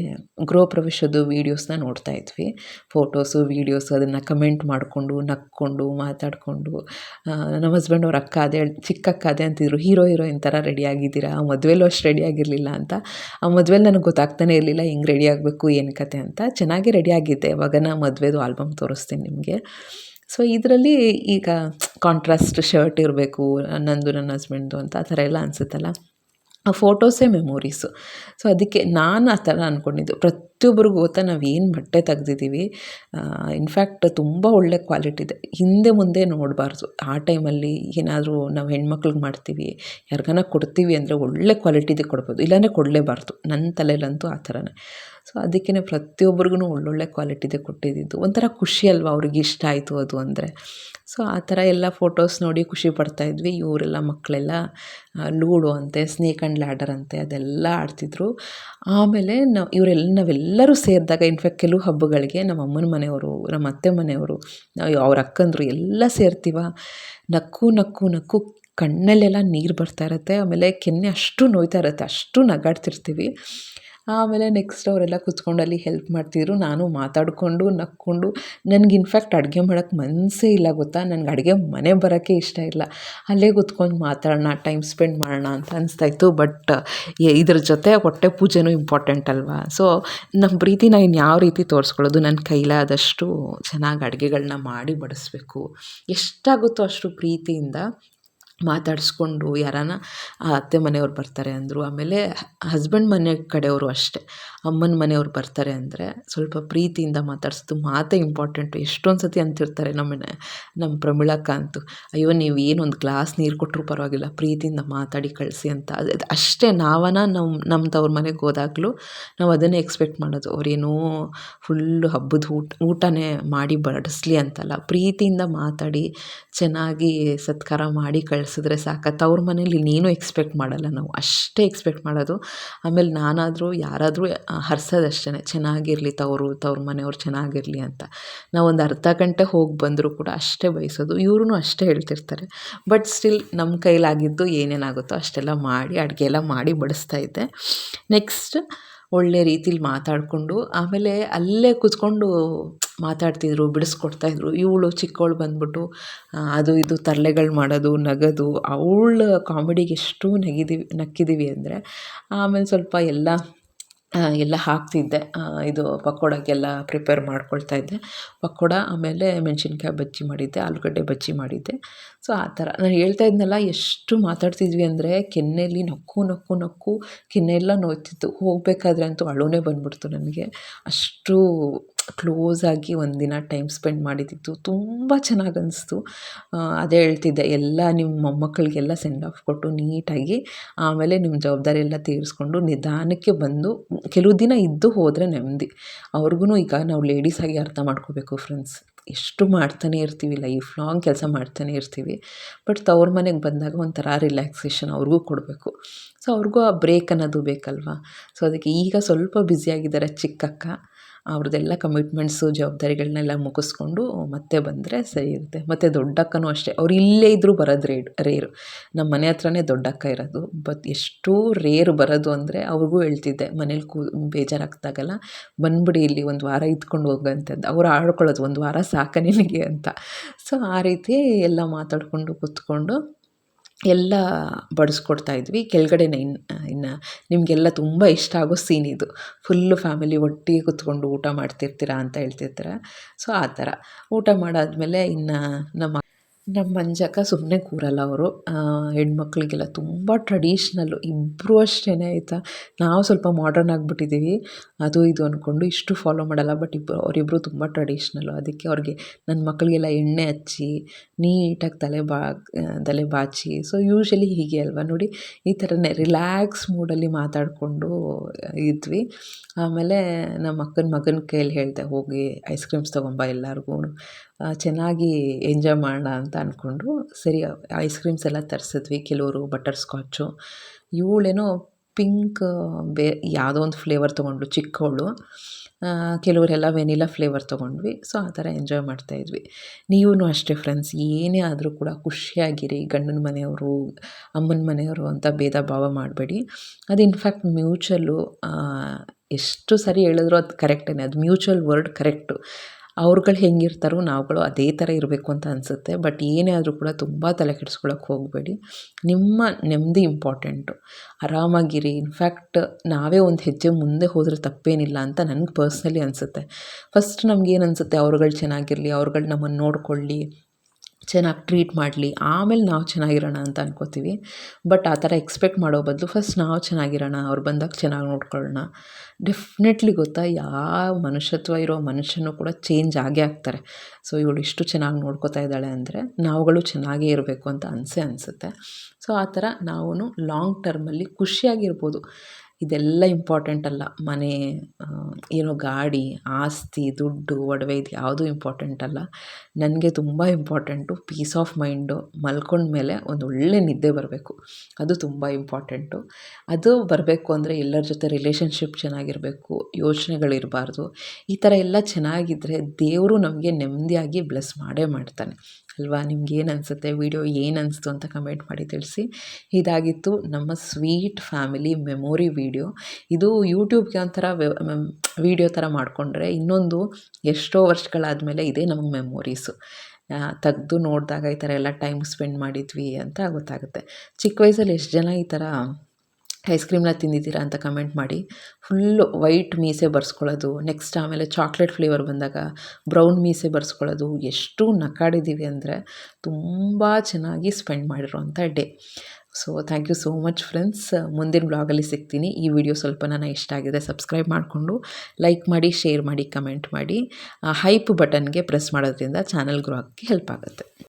ಗೃಹ ಪ್ರವೇಶದ್ದು ವೀಡಿಯೋಸ್ನ ನೋಡ್ತಾ ಇದ್ವಿ. ಫೋಟೋಸು ವೀಡಿಯೋಸು ಅದನ್ನು ಕಮೆಂಟ್ ಮಾಡಿಕೊಂಡು, ನಕ್ಕೊಂಡು, ಮಾತಾಡಿಕೊಂಡು ನಮ್ಮ ಹಸ್ಬೆಂಡ್ ಅವ್ರ ಅಕ್ಕ ಅದೇ, ಚಿಕ್ಕ ಅಕ್ಕ ಅದೇ ಅಂತಿದ್ರು. ಹೀರೋ ಹೀರೋಯಿನ್ ಥರ ರೆಡಿ ಆಗಿದ್ದೀರಾ? ಮದುವೆಲೂ ಅಷ್ಟು ರೆಡಿ ಆಗಿರಲಿಲ್ಲ ಅಂತ. ಆ ಮದುವೆಲಿ ನನಗೆ ಗೊತ್ತಾಗ್ತಾನೆ ಇರಲಿಲ್ಲ, ಹೆಂಗೆ ರೆಡಿ ಆಗಬೇಕು, ಏನು ಕತೆ ಅಂತ. ಚೆನ್ನಾಗಿ ರೆಡಿ ಆಗಿದ್ದೆ. ಇವಾಗ ನಾ ಮದುವೆದು ಆಲ್ಬಮ್ ತೋರಿಸ್ತೀನಿ ನಿಮಗೆ. ಸೊ ಇದರಲ್ಲಿ ಈಗ ಕಾಂಟ್ರಾಸ್ಟ್ ಶರ್ಟ್ ಇರಬೇಕು, ನಂದು, ನನ್ನ ಹಸ್ಬೆಂಡ್ದು ಅಂತ ಆ ಥರ ಎಲ್ಲ ಅನಿಸುತ್ತಲ್ಲ. ಆ ಫೋಟೋಸೇ ಮೆಮೊರೀಸು ಸೊ ಅದಕ್ಕೆ ನಾನು ಆ ಥರ ಅಂದ್ಕೊಂಡಿದ್ದು ಪ್ರತಿಯೊಬ್ಬರಿಗೂ ಗೊತ್ತಾ ನಾವು ಏನು ಬಟ್ಟೆ ತೆಗ್ದಿದ್ದೀವಿ? ಇನ್ಫ್ಯಾಕ್ಟ್ ತುಂಬ ಒಳ್ಳೆ ಕ್ವಾಲಿಟಿದೆ ಹಿಂದೆ ಮುಂದೆ ನೋಡಬಾರ್ದು. ಆ ಟೈಮಲ್ಲಿ ಏನಾದರೂ ನಾವು ಹೆಣ್ಮಕ್ಳಿಗೆ ಮಾಡ್ತೀವಿ, ಯಾರಿಗಾನ ಕೊಡ್ತೀವಿ ಅಂದರೆ ಒಳ್ಳೆ ಕ್ವಾಲಿಟಿದೇ ಕೊಡ್ಬೋದು. ಇಲ್ಲಾಂದರೆ ಕೊಡಲೇಬಾರ್ದು. ನನ್ನ ತಲೆಯಲ್ಲಂತೂ ಆ ಥರನೇ. ಸೊ ಅದಕ್ಕೇ ಪ್ರತಿಯೊಬ್ಬರಿಗೂ ಒಳ್ಳೊಳ್ಳೆ ಕ್ವಾಲಿಟಿದೆ ಕೊಟ್ಟಿದ್ದು ಒಂಥರ ಖುಷಿ ಅಲ್ವಾ ಅವ್ರಿಗೆ ಇಷ್ಟ ಆಯಿತು ಅದು ಅಂದರೆ. ಸೊ ಆ ಥರ ಎಲ್ಲ ಫೋಟೋಸ್ ನೋಡಿ ಖುಷಿ ಪಡ್ತಾಯಿದ್ವಿ ಇವರೆಲ್ಲ ಮಕ್ಕಳೆಲ್ಲ ಲೂಡೋ ಅಂತೆ ಸ್ನೇಕ್ ಆ್ಯಂಡ್ ಲ್ಯಾಡರ್ ಅಂತೆ ಅದೆಲ್ಲ ಆಡ್ತಿದ್ರು. ಆಮೇಲೆ ನಾವು ಇವರೆಲ್ಲ ನಾವೆಲ್ಲರೂ ಸೇರಿದಾಗ ಇನ್ಫ್ಯಾಕ್ಟ್ ಕೆಲವು ಹಬ್ಬಗಳಿಗೆ ನಮ್ಮ ಅಮ್ಮನ ಮನೆಯವರು, ನಮ್ಮ ಅತ್ತೆ ಮನೆಯವರು ಅವ್ರ ಅಕ್ಕಂದರು ಎಲ್ಲ ಸೇರ್ತೀವ. ನಕ್ಕು ನಕ್ಕು ನಕ್ಕು ಕಣ್ಣಲ್ಲೆಲ್ಲ ನೀರು ಬರ್ತಾ ಇರುತ್ತೆ. ಆಮೇಲೆ ಕೆನ್ನೆ ಅಷ್ಟು ನೋಯ್ತಾ ಇರುತ್ತೆ. ಅಷ್ಟು ನಗಾಡ್ತಿರ್ತೀವಿ. ಆಮೇಲೆ ನೆಕ್ಸ್ಟ್ ಅವರೆಲ್ಲ ಕೂತ್ಕೊಂಡು ಅಲ್ಲಿ ಹೆಲ್ಪ್ ಮಾಡ್ತಿದ್ರು. ನಾನು ಮಾತಾಡಿಕೊಂಡು, ನಕ್ಕೊಂಡು. ನನಗೆ ಇನ್ಫ್ಯಾಕ್ಟ್ ಅಡುಗೆ ಮಾಡೋಕ್ಕೆ ಮನಸ್ಸೇ ಇಲ್ಲ ಗೊತ್ತಾ? ನನಗೆ ಅಡುಗೆ ಮನೆ ಬರೋಕ್ಕೆ ಇಷ್ಟ ಇಲ್ಲ. ಅಲ್ಲೇ ಕೂತ್ಕೊಂಡು ಮಾತಾಡೋಣ ಟೈಮ್ ಸ್ಪೆಂಡ್ ಮಾಡೋಣ ಅಂತ ಅನಿಸ್ತಾಯಿತ್ತು ಬಟ್ ಇದ್ರ ಜೊತೆ ಹೊಟ್ಟೆ ಪೂಜೆನೂ ಇಂಪಾರ್ಟೆಂಟ್ ಅಲ್ವಾ? ಸೊ ನಮ್ಮ ಪ್ರೀತಿನ ಇನ್ನು ಯಾವ ರೀತಿ ತೋರಿಸ್ಕೊಳ್ಳೋದು? ನನ್ನ ಕೈಲಾದಷ್ಟು ಚೆನ್ನಾಗಿ ಅಡುಗೆಗಳನ್ನ ಮಾಡಿ ಬಡಿಸ್ಬೇಕು. ಎಷ್ಟಾಗುತ್ತೋ ಅಷ್ಟು ಪ್ರೀತಿಯಿಂದ. ಮಾತಾಡಿಸ್ಕೊಂಡು ಯಾರಾನ ಅತ್ತೆ ಮನೆಯವ್ರು ಬರ್ತಾರೆ ಅಂದರು. ಆಮೇಲೆ ಹಸ್ಬೆಂಡ್ ಮನೆ ಕಡೆಯವರು ಅಷ್ಟೇ. ಅಮ್ಮನ ಮನೆಯವ್ರು ಬರ್ತಾರೆ ಅಂದರೆ ಸ್ವಲ್ಪ ಪ್ರೀತಿಯಿಂದ ಮಾತಾಡ್ಸೋದು ಮಾತೇ ಇಂಪಾರ್ಟೆಂಟು ಎಷ್ಟೊಂದು ಸತಿ ಅಂತಿರ್ತಾರೆ ನಮ್ಮನೆ ನಮ್ಮ ಪ್ರಮಿಳಕ್ಕ ಅಂತೂ. ಅಯ್ಯೋ, ನೀವು ಏನೊಂದು ಗ್ಲಾಸ್ ನೀರು ಕೊಟ್ಟರು ಪರವಾಗಿಲ್ಲ, ಪ್ರೀತಿಯಿಂದ ಮಾತಾಡಿ ಕಳಿಸಿ ಅಂತ. ಅದು ಅಷ್ಟೇ. ನಾವನ ನಮ್ಮ ನಮ್ಮ ತವ್ರ ಮನೆಗೆ ಹೋದಾಗಲೂ ನಾವು ಅದನ್ನೇ ಎಕ್ಸ್ಪೆಕ್ಟ್ ಮಾಡೋದು. ಅವರೇನೋ ಫುಲ್ಲು ಹಬ್ಬದ ಊಟ, ಊಟನೇ ಮಾಡಿ ಬಡಿಸ್ಲಿ ಅಂತಲ್ಲ. ಪ್ರೀತಿಯಿಂದ ಮಾತಾಡಿ ಚೆನ್ನಾಗಿ ಸತ್ಕಾರ ಮಾಡಿ ಕಳಿಸಿದ್ರೆ ಸಾಕು ತವ್ರ ಮನೇಲಿ ಇನ್ನೇನು ಎಕ್ಸ್ಪೆಕ್ಟ್ ಮಾಡಲ್ಲ ನಾವು. ಅಷ್ಟೇ ಎಕ್ಸ್ಪೆಕ್ಟ್ ಮಾಡೋದು. ಆಮೇಲೆ ನಾನಾದರೂ ಯಾರಾದರೂ ಹರ್ಸೋದಷ್ಟೇ ಚೆನ್ನಾಗಿರಲಿ ತವರು, ತವ್ರ ಮನೆಯವ್ರು ಚೆನ್ನಾಗಿರಲಿ ಅಂತ. ನಾವು ಒಂದು ಅರ್ಧ ಗಂಟೆ ಹೋಗಿ ಬಂದರೂ ಕೂಡ ಅಷ್ಟೇ ಬಯಸೋದು ಇವ್ರೂ ಅಷ್ಟೇ ಹೇಳ್ತಿರ್ತಾರೆ. ಬಟ್ ಸ್ಟಿಲ್ ನಮ್ಮ ಕೈಲಾಗಿದ್ದು ಏನೇನಾಗುತ್ತೋ ಅಷ್ಟೆಲ್ಲ ಮಾಡಿ ಅಡುಗೆ ಎಲ್ಲ ಮಾಡಿ ಬಡಿಸ್ತಾ ಇದ್ದೆ. ನೆಕ್ಸ್ಟ್ ಒಳ್ಳೆ ರೀತಿಲಿ ಮಾತಾಡಿಕೊಂಡು ಆಮೇಲೆ ಅಲ್ಲೇ ಕೂತ್ಕೊಂಡು ಮಾತಾಡ್ತಿದ್ರು, ಬಿಡಿಸ್ಕೊಡ್ತಾಯಿದ್ರು. ಇವಳು ಚಿಕ್ಕವಳು ಬಂದ್ಬಿಟ್ಟು ಅದು ಇದು ತರಲೆಗಳು ಮಾಡೋದು, ನಗೋದು, ಅವಳ ಕಾಮಿಡಿಗೆ ಎಷ್ಟು ನಗಿದೀವಿ ನಕ್ಕಿದ್ದೀವಿ ಅಂದರೆ ಆಮೇಲೆ ಸ್ವಲ್ಪ ಎಲ್ಲ ಎಲ್ಲ ಹಾಕ್ತಿದ್ದೆ. ಇದು ಪಕೋಡಕ್ಕೆಲ್ಲ ಪ್ರಿಪೇರ್ ಮಾಡ್ಕೊಳ್ತಾ ಇದ್ದೆ. ಪಕೋಡ, ಆಮೇಲೆ ಮೆಣಸಿನ್ಕಾಯಿ ಬಜ್ಜಿ ಮಾಡಿದ್ದೆ, ಆಲೂಗಡ್ಡೆ ಬಜ್ಜಿ ಮಾಡಿದ್ದೆ. ಸೊ ಆ ಥರ. ನಾನು ಹೇಳ್ತಾ ಇದ್ನಲ್ಲ, ಎಷ್ಟು ಮಾತಾಡ್ತಿದ್ವಿ ಅಂದರೆ ಕೆನ್ನೆಯಲ್ಲಿ ನಕ್ಕು ನಕ್ಕು ನಕ್ಕು ಕೆನ್ನೆಲ್ಲ ನೋಯ್ತಿತ್ತು. ಹೋಗಬೇಕಾದ್ರೆ ಅಂತೂ ಅಳುನೇ ಬಂದ್ಬಿಡ್ತು ನನಗೆ. ಅಷ್ಟು ಕ್ಲೋಸಾಗಿ ಒಂದಿನ ಟೈಮ್ ಸ್ಪೆಂಡ್ ಮಾಡಿದ್ದಿತ್ತು ತುಂಬ ಚೆನ್ನಾಗಿ ಅನಿಸ್ತು ಅದೇ ಹೇಳ್ತಿದ್ದೆ, ಎಲ್ಲ ನಿಮ್ಮ ಮೊಮ್ಮಕ್ಕಳಿಗೆಲ್ಲ ಸೆಂಡ್ ಆಫ್ ಕೊಟ್ಟು ನೀಟಾಗಿ ಆಮೇಲೆ ನಿಮ್ಮ ಜವಾಬ್ದಾರಿ ಎಲ್ಲ ತೀರಿಸ್ಕೊಂಡು ನಿಧಾನಕ್ಕೆ ಬಂದು, ಕೆಲವು ದಿನ ಇದ್ದು ಹೋದರೆ ನೆಮ್ಮದಿ. ಅವ್ರಿಗೂ ಈಗ ನಾವು ಲೇಡೀಸಾಗಿ ಅರ್ಥ ಮಾಡ್ಕೋಬೇಕು ಫ್ರೆಂಡ್ಸ್ ಎಷ್ಟು ಮಾಡ್ತಾನೆ ಇರ್ತೀವಿ ಲೈಫ್ ಲಾಂಗ್ ಕೆಲಸ ಮಾಡ್ತಾನೆ ಇರ್ತೀವಿ. ಬಟ್ ತವ್ರ ಮನೆಗೆ ಬಂದಾಗ ಒಂಥರ ರಿಲ್ಯಾಕ್ಸೇಷನ್ ಅವ್ರಿಗೂ ಕೊಡಬೇಕು. ಸೊ ಅವ್ರಿಗೂ ಆ ಬ್ರೇಕ್ ಅನ್ನೋದು ಬೇಕಲ್ವಾ? ಸೊ ಅದಕ್ಕೆ ಈಗ ಸ್ವಲ್ಪ ಬ್ಯುಸಿಯಾಗಿದ್ದಾರೆ ಚಿಕ್ಕಕ್ಕ. ಅವ್ರದ್ದೆಲ್ಲ ಕಮಿಟ್ಮೆಂಟ್ಸು ಜವಾಬ್ದಾರಿಗಳನ್ನೆಲ್ಲ ಮುಗಿಸ್ಕೊಂಡು ಮತ್ತೆ ಬಂದರೆ ಸರಿ ಇರುತ್ತೆ. ಮತ್ತು ದೊಡ್ಡಕ್ಕನೂ ಅಷ್ಟೇ, ಅವ್ರು ಇಲ್ಲೇ ಇದ್ದರೂ ಬರೋದು ರೇಡ್ ರೇರು ನಮ್ಮ ಮನೆ ಹತ್ರನೇ ದೊಡ್ಡಕ್ಕ ಇರೋದು ಬಟ್ ಎಷ್ಟು ರೇರ್ ಬರೋದು ಅಂದರೆ ಅವ್ರಿಗೂ ಹೇಳ್ತಿದ್ದೆ, ಮನೇಲಿ ಕೂ, ಬೇಜಾರಾಗ್ದಾಗೆಲ್ಲ ಬಂದ್ಬಿಡಿ ಇಲ್ಲಿ ಒಂದು ವಾರ ಇದ್ಕೊಂಡು ಹೋಗಂತಂದು ಅವ್ರು ಆಡ್ಕೊಳ್ಳೋದು, ಒಂದು ವಾರ ಸಾಕ ನಿನಗೆ ಅಂತ. ಸೊ ಆ ರೀತಿ ಎಲ್ಲ ಮಾತಾಡಿಕೊಂಡು ಕೂತ್ಕೊಂಡು ಎಲ್ಲ ಬಡಿಸ್ಕೊಡ್ತಾ ಇದ್ವಿ. ಕೆಳಗಡೆ ಇನ್ನು ಇನ್ನು ನಿಮಗೆಲ್ಲ ತುಂಬ ಇಷ್ಟ ಆಗೋ ಸೀನ್ ಇದು. ಫುಲ್ಲು ಫ್ಯಾಮಿಲಿ ಒಟ್ಟಿಗೆ ಕೂತ್ಕೊಂಡು ಊಟ ಮಾಡ್ತಿರ್ತೀರಾ ಅಂತ ಹೇಳ್ತಿರ್ತೀರ. ಸೊ ಆ ಥರ. ಊಟ ಮಾಡಾದಮೇಲೆ ಇನ್ನು ನಮ್ಮ ನಮ್ಮ ಮಂಜಕ್ಕ ಸುಮ್ಮನೆ ಕೂರಲ್ಲ ಅವರು. ಹೆಣ್ಮಕ್ಳಿಗೆಲ್ಲ ತುಂಬ ಟ್ರೆಡಿಷ್ನಲ್ಲು ಇಬ್ಬರೂ ಅಷ್ಟೇ ಆಯಿತಾ? ನಾವು ಸ್ವಲ್ಪ ಮಾಡ್ರನ್ ಆಗಿಬಿಟ್ಟಿದ್ದೀವಿ ಅದು ಇದು ಅಂದ್ಕೊಂಡು ಇಷ್ಟು ಫಾಲೋ ಮಾಡಲ್ಲ. ಬಟ್ ಇಬ್ಬರು ಅವರಿಬ್ಬರು ತುಂಬ ಟ್ರೆಡಿಷ್ನಲ್ಲು ಅದಕ್ಕೆ ಅವ್ರಿಗೆ ನನ್ನ ಮಕ್ಕಳಿಗೆಲ್ಲ ಎಣ್ಣೆ ಹಚ್ಚಿ, ನೀಟಾಗಿ ತಲೆ ಬಾ ತಲೆ ಬಾಚಿ. ಸೊ ಯೂಶ್ವಲಿ ಹೀಗೆ ಅಲ್ವಾ? ನೋಡಿ, ಈ ಥರನೇ ರಿಲ್ಯಾಕ್ಸ್ ಮೂಡಲ್ಲಿ ಮಾತಾಡಿಕೊಂಡು ಇದ್ವಿ. ಆಮೇಲೆ ನಮ್ಮ ಅಕ್ಕನ ಮಗನ ಕೈಯಲ್ಲಿ ಹೇಳಿದೆ, ಹೋಗಿ ಐಸ್ ಕ್ರೀಮ್ಸ್ ತೊಗೊಂಬ ಎಲ್ಲರಿಗೂ ಚೆನ್ನಾಗಿ ಎಂಜಾಯ್ ಮಾಡೋಣ ಅಂತ ಅಂದ್ಕೊಂಡು ಸರಿ ಐಸ್ ಕ್ರೀಮ್ಸ್ ಎಲ್ಲ ತರಿಸಿದ್ವಿ. ಕೆಲವರು ಬಟರ್ ಸ್ಕಾಚು ಇವಳೇನೋ ಪಿಂಕ್ ಬೇ, ಯಾವುದೋ ಒಂದು ಫ್ಲೇವರ್ ತೊಗೊಂಡ್ಳು ಚಿಕ್ಕವಳು ಕೆಲವರೆಲ್ಲ ವೆನಿಲಾ ಫ್ಲೇವರ್ ತೊಗೊಂಡ್ವಿ. ಸೊ ಆ ಥರ ಎಂಜಾಯ್ ಮಾಡ್ತಾಯಿದ್ವಿ ನೀವೂ ಅಷ್ಟೇ ಫ್ರೆಂಡ್ಸ್ ಏನೇ ಆದರೂ ಕೂಡ ಖುಷಿಯಾಗಿರಿ. ಗಂಡನ ಮನೆಯವರು, ಅಮ್ಮನ ಮನೆಯವರು ಅಂತ ಭೇದ ಭಾವ ಮಾಡಬೇಡಿ. ಅದು ಇನ್ಫ್ಯಾಕ್ಟ್ ಮ್ಯೂಚುವಲ್ಲು ಎಷ್ಟು ಸರಿ ಹೇಳಿದ್ರು ಅದು ಕರೆಕ್ಟೇ ಅದು ಮ್ಯೂಚುವಲ್ ವರ್ಡ್ ಕರೆಕ್ಟು ಅವ್ರುಗಳು ಹೆಂಗಿರ್ತಾರೋ ನಾವುಗಳು ಅದೇ ಥರ ಇರಬೇಕು ಅಂತ ಅನಿಸುತ್ತೆ. ಬಟ್ ಏನೇ ಆದರೂ ಕೂಡ ತುಂಬ ತಲೆ ಕೆಡಿಸ್ಕೊಳಕ್ಕೆ ಹೋಗಬೇಡಿ. ನಿಮ್ಮ ನೆಮ್ಮದಿ ಇಂಪಾರ್ಟೆಂಟು. ಆರಾಮಾಗಿರಿ. ಇನ್ಫ್ಯಾಕ್ಟ್ ನಾವೇ ಒಂದು ಹೆಜ್ಜೆ ಮುಂದೆ ಹೋದರೆ ತಪ್ಪೇನಿಲ್ಲ ಅಂತ ನನಗೆ ಪರ್ಸ್ನಲಿ ಅನಿಸುತ್ತೆ. ಫಸ್ಟ್ ನಮ್ಗೇನು ಅನಿಸುತ್ತೆ? ಅವ್ರುಗಳು ಚೆನ್ನಾಗಿರಲಿ, ಅವ್ರುಗಳು ನಮ್ಮನ್ನು ನೋಡಿಕೊಳ್ಳಿ. ಚೆನ್ನಾಗಿ ಟ್ರೀಟ್ ಮಾಡಲಿ, ಆಮೇಲೆ ನಾವು ಚೆನ್ನಾಗಿರೋಣ ಅಂತ ಅನ್ಕೋತೀವಿ. ಬಟ್ ಆ ಥರ ಎಕ್ಸ್ಪೆಕ್ಟ್ ಮಾಡೋ ಬದಲು ಫಸ್ಟ್ ನಾವು ಚೆನ್ನಾಗಿರೋಣ, ಅವ್ರು ಬಂದಾಗ ಚೆನ್ನಾಗಿ ನೋಡ್ಕೊಳ್ಳೋಣ. ಡೆಫಿನೆಟ್ಲಿ ಗೊತ್ತಾ, ಯಾವ ಮನುಷ್ಯತ್ವ ಇರೋ ಮನುಷ್ಯನೂ ಕೂಡ ಚೇಂಜ್ ಆಗೇ ಆಗ್ತಾರೆ. ಸೊ ಇವಳು ಇಷ್ಟು ಚೆನ್ನಾಗಿ ನೋಡ್ಕೋತಾ ಇದ್ದಾಳೆ ಅಂದರೆ ನಾವುಗಳು ಚೆನ್ನಾಗೇ ಇರಬೇಕು ಅಂತ ಅನಿಸೇ ಅನಿಸುತ್ತೆ. ಸೊ ಆ ಥರ ನಾವು ಲಾಂಗ್ ಟರ್ಮಲ್ಲಿ ಖುಷಿಯಾಗಿರ್ಬೋದು. ಇದೆಲ್ಲ ಇಂಪಾರ್ಟೆಂಟ್ ಅಲ್ಲ. ಮನೆ ಏನೋ ಗಾಡಿ, ಆಸ್ತಿ, ದುಡ್ಡು, ಒಡವೆ ಇದು ಯಾವುದೂ ಇಂಪಾರ್ಟೆಂಟ್ ಅಲ್ಲ. ನನಗೆ ತುಂಬ ಇಂಪಾರ್ಟೆಂಟು ಪೀಸ್ ಆಫ್ ಮೈಂಡು ಮಲ್ಕೊಂಡ್ಮೇಲೆ ಒಂದು ಒಳ್ಳೆ ನಿದ್ದೆ ಬರಬೇಕು. ಅದು ತುಂಬ ಇಂಪಾರ್ಟೆಂಟು ಅದು ಬರಬೇಕು ಅಂದರೆ ಎಲ್ಲರ ಜೊತೆ ರಿಲೇಷನ್ಶಿಪ್ ಚೆನ್ನಾಗಿರಬೇಕು, ಯೋಚನೆಗಳಿರಬಾರ್ದು. ಈ ಥರ ಎಲ್ಲ ಚೆನ್ನಾಗಿದ್ದರೆ ದೇವರು ನಮಗೆ ನೆಮ್ಮದಿಯಾಗಿ ಬ್ಲೆಸ್ ಮಾಡೇ ಮಾಡ್ತಾನೆ. ಅಲ್ವಾ? ನಿಮ್ಗೆ ಏನು ಅನಿಸುತ್ತೆ? ವಿಡಿಯೋ ಏನು ಅನಿಸ್ತು ಅಂತ ಕಮೆಂಟ್ ಮಾಡಿ ತಿಳಿಸಿ. ಇದಾಗಿತ್ತು ನಮ್ಮ ಸ್ವೀಟ್ ಫ್ಯಾಮಿಲಿ ಮೆಮೊರಿ ವೀಡಿಯೋ. ಇದು ಯೂಟ್ಯೂಬ್ಗೆ ಒಂಥರ ವಿಡಿಯೋ ಥರ ಮಾಡಿಕೊಂಡ್ರೆ ಇನ್ನೊಂದು ಎಷ್ಟೋ ವರ್ಷಗಳಾದಮೇಲೆ ಇದೇ ನಮಗೆ ಮೆಮೊರೀಸು. ತೆಗ್ದು ನೋಡಿದಾಗ ಈ ಥರ ಎಲ್ಲ ಟೈಮ್ ಸ್ಪೆಂಡ್ ಮಾಡಿದ್ವಿ ಅಂತ ಗೊತ್ತಾಗುತ್ತೆ. ಚಿಕ್ಕ ವಯಸ್ಸಲ್ಲಿ ಎಷ್ಟು ಜನ ಈ ಥರ ಐಸ್ ಕ್ರೀಮ್ನ ತಿಂದಿದ್ದೀರಾ ಅಂತ ಕಮೆಂಟ್ ಮಾಡಿ. ಫುಲ್ಲು ವೈಟ್ ಮೀಸೆ ಬರ್ಸ್ಕೊಳ್ಳೋದು, ನೆಕ್ಸ್ಟ್ ಆಮೇಲೆ ಚಾಕ್ಲೇಟ್ ಫ್ಲೇವರ್ ಬಂದಾಗ ಬ್ರೌನ್ ಮೀಸೆ ಬರ್ಸ್ಕೊಳ್ಳೋದು, ಎಷ್ಟು ನಕಾಡಿದ್ದೀವಿ ಅಂದರೆ ತುಂಬ ಚೆನ್ನಾಗಿ spend ಮಾಡಿರೋವಂಥ day. So, thank you so much friends. ಮುಂದಿನ ಬ್ಲಾಗಲ್ಲಿ ಸಿಗ್ತೀನಿ. ಈ ವಿಡಿಯೋ ಸ್ವಲ್ಪ ನಾನು ಇಷ್ಟ ಆಗಿದೆ, ಸಬ್ಸ್ಕ್ರೈಬ್ ಮಾಡಿಕೊಂಡು ಲೈಕ್ ಮಾಡಿ, ಶೇರ್ ಮಾಡಿ, ಕಮೆಂಟ್ ಮಾಡಿ. ಹೈಪ್ ಬಟನ್ಗೆ ಪ್ರೆಸ್ ಮಾಡೋದ್ರಿಂದ ಚಾನಲ್ ಗ್ರೋ ಆಗೋಕ್ಕೆ ಹೆಲ್ಪ್ ಆಗುತ್ತೆ.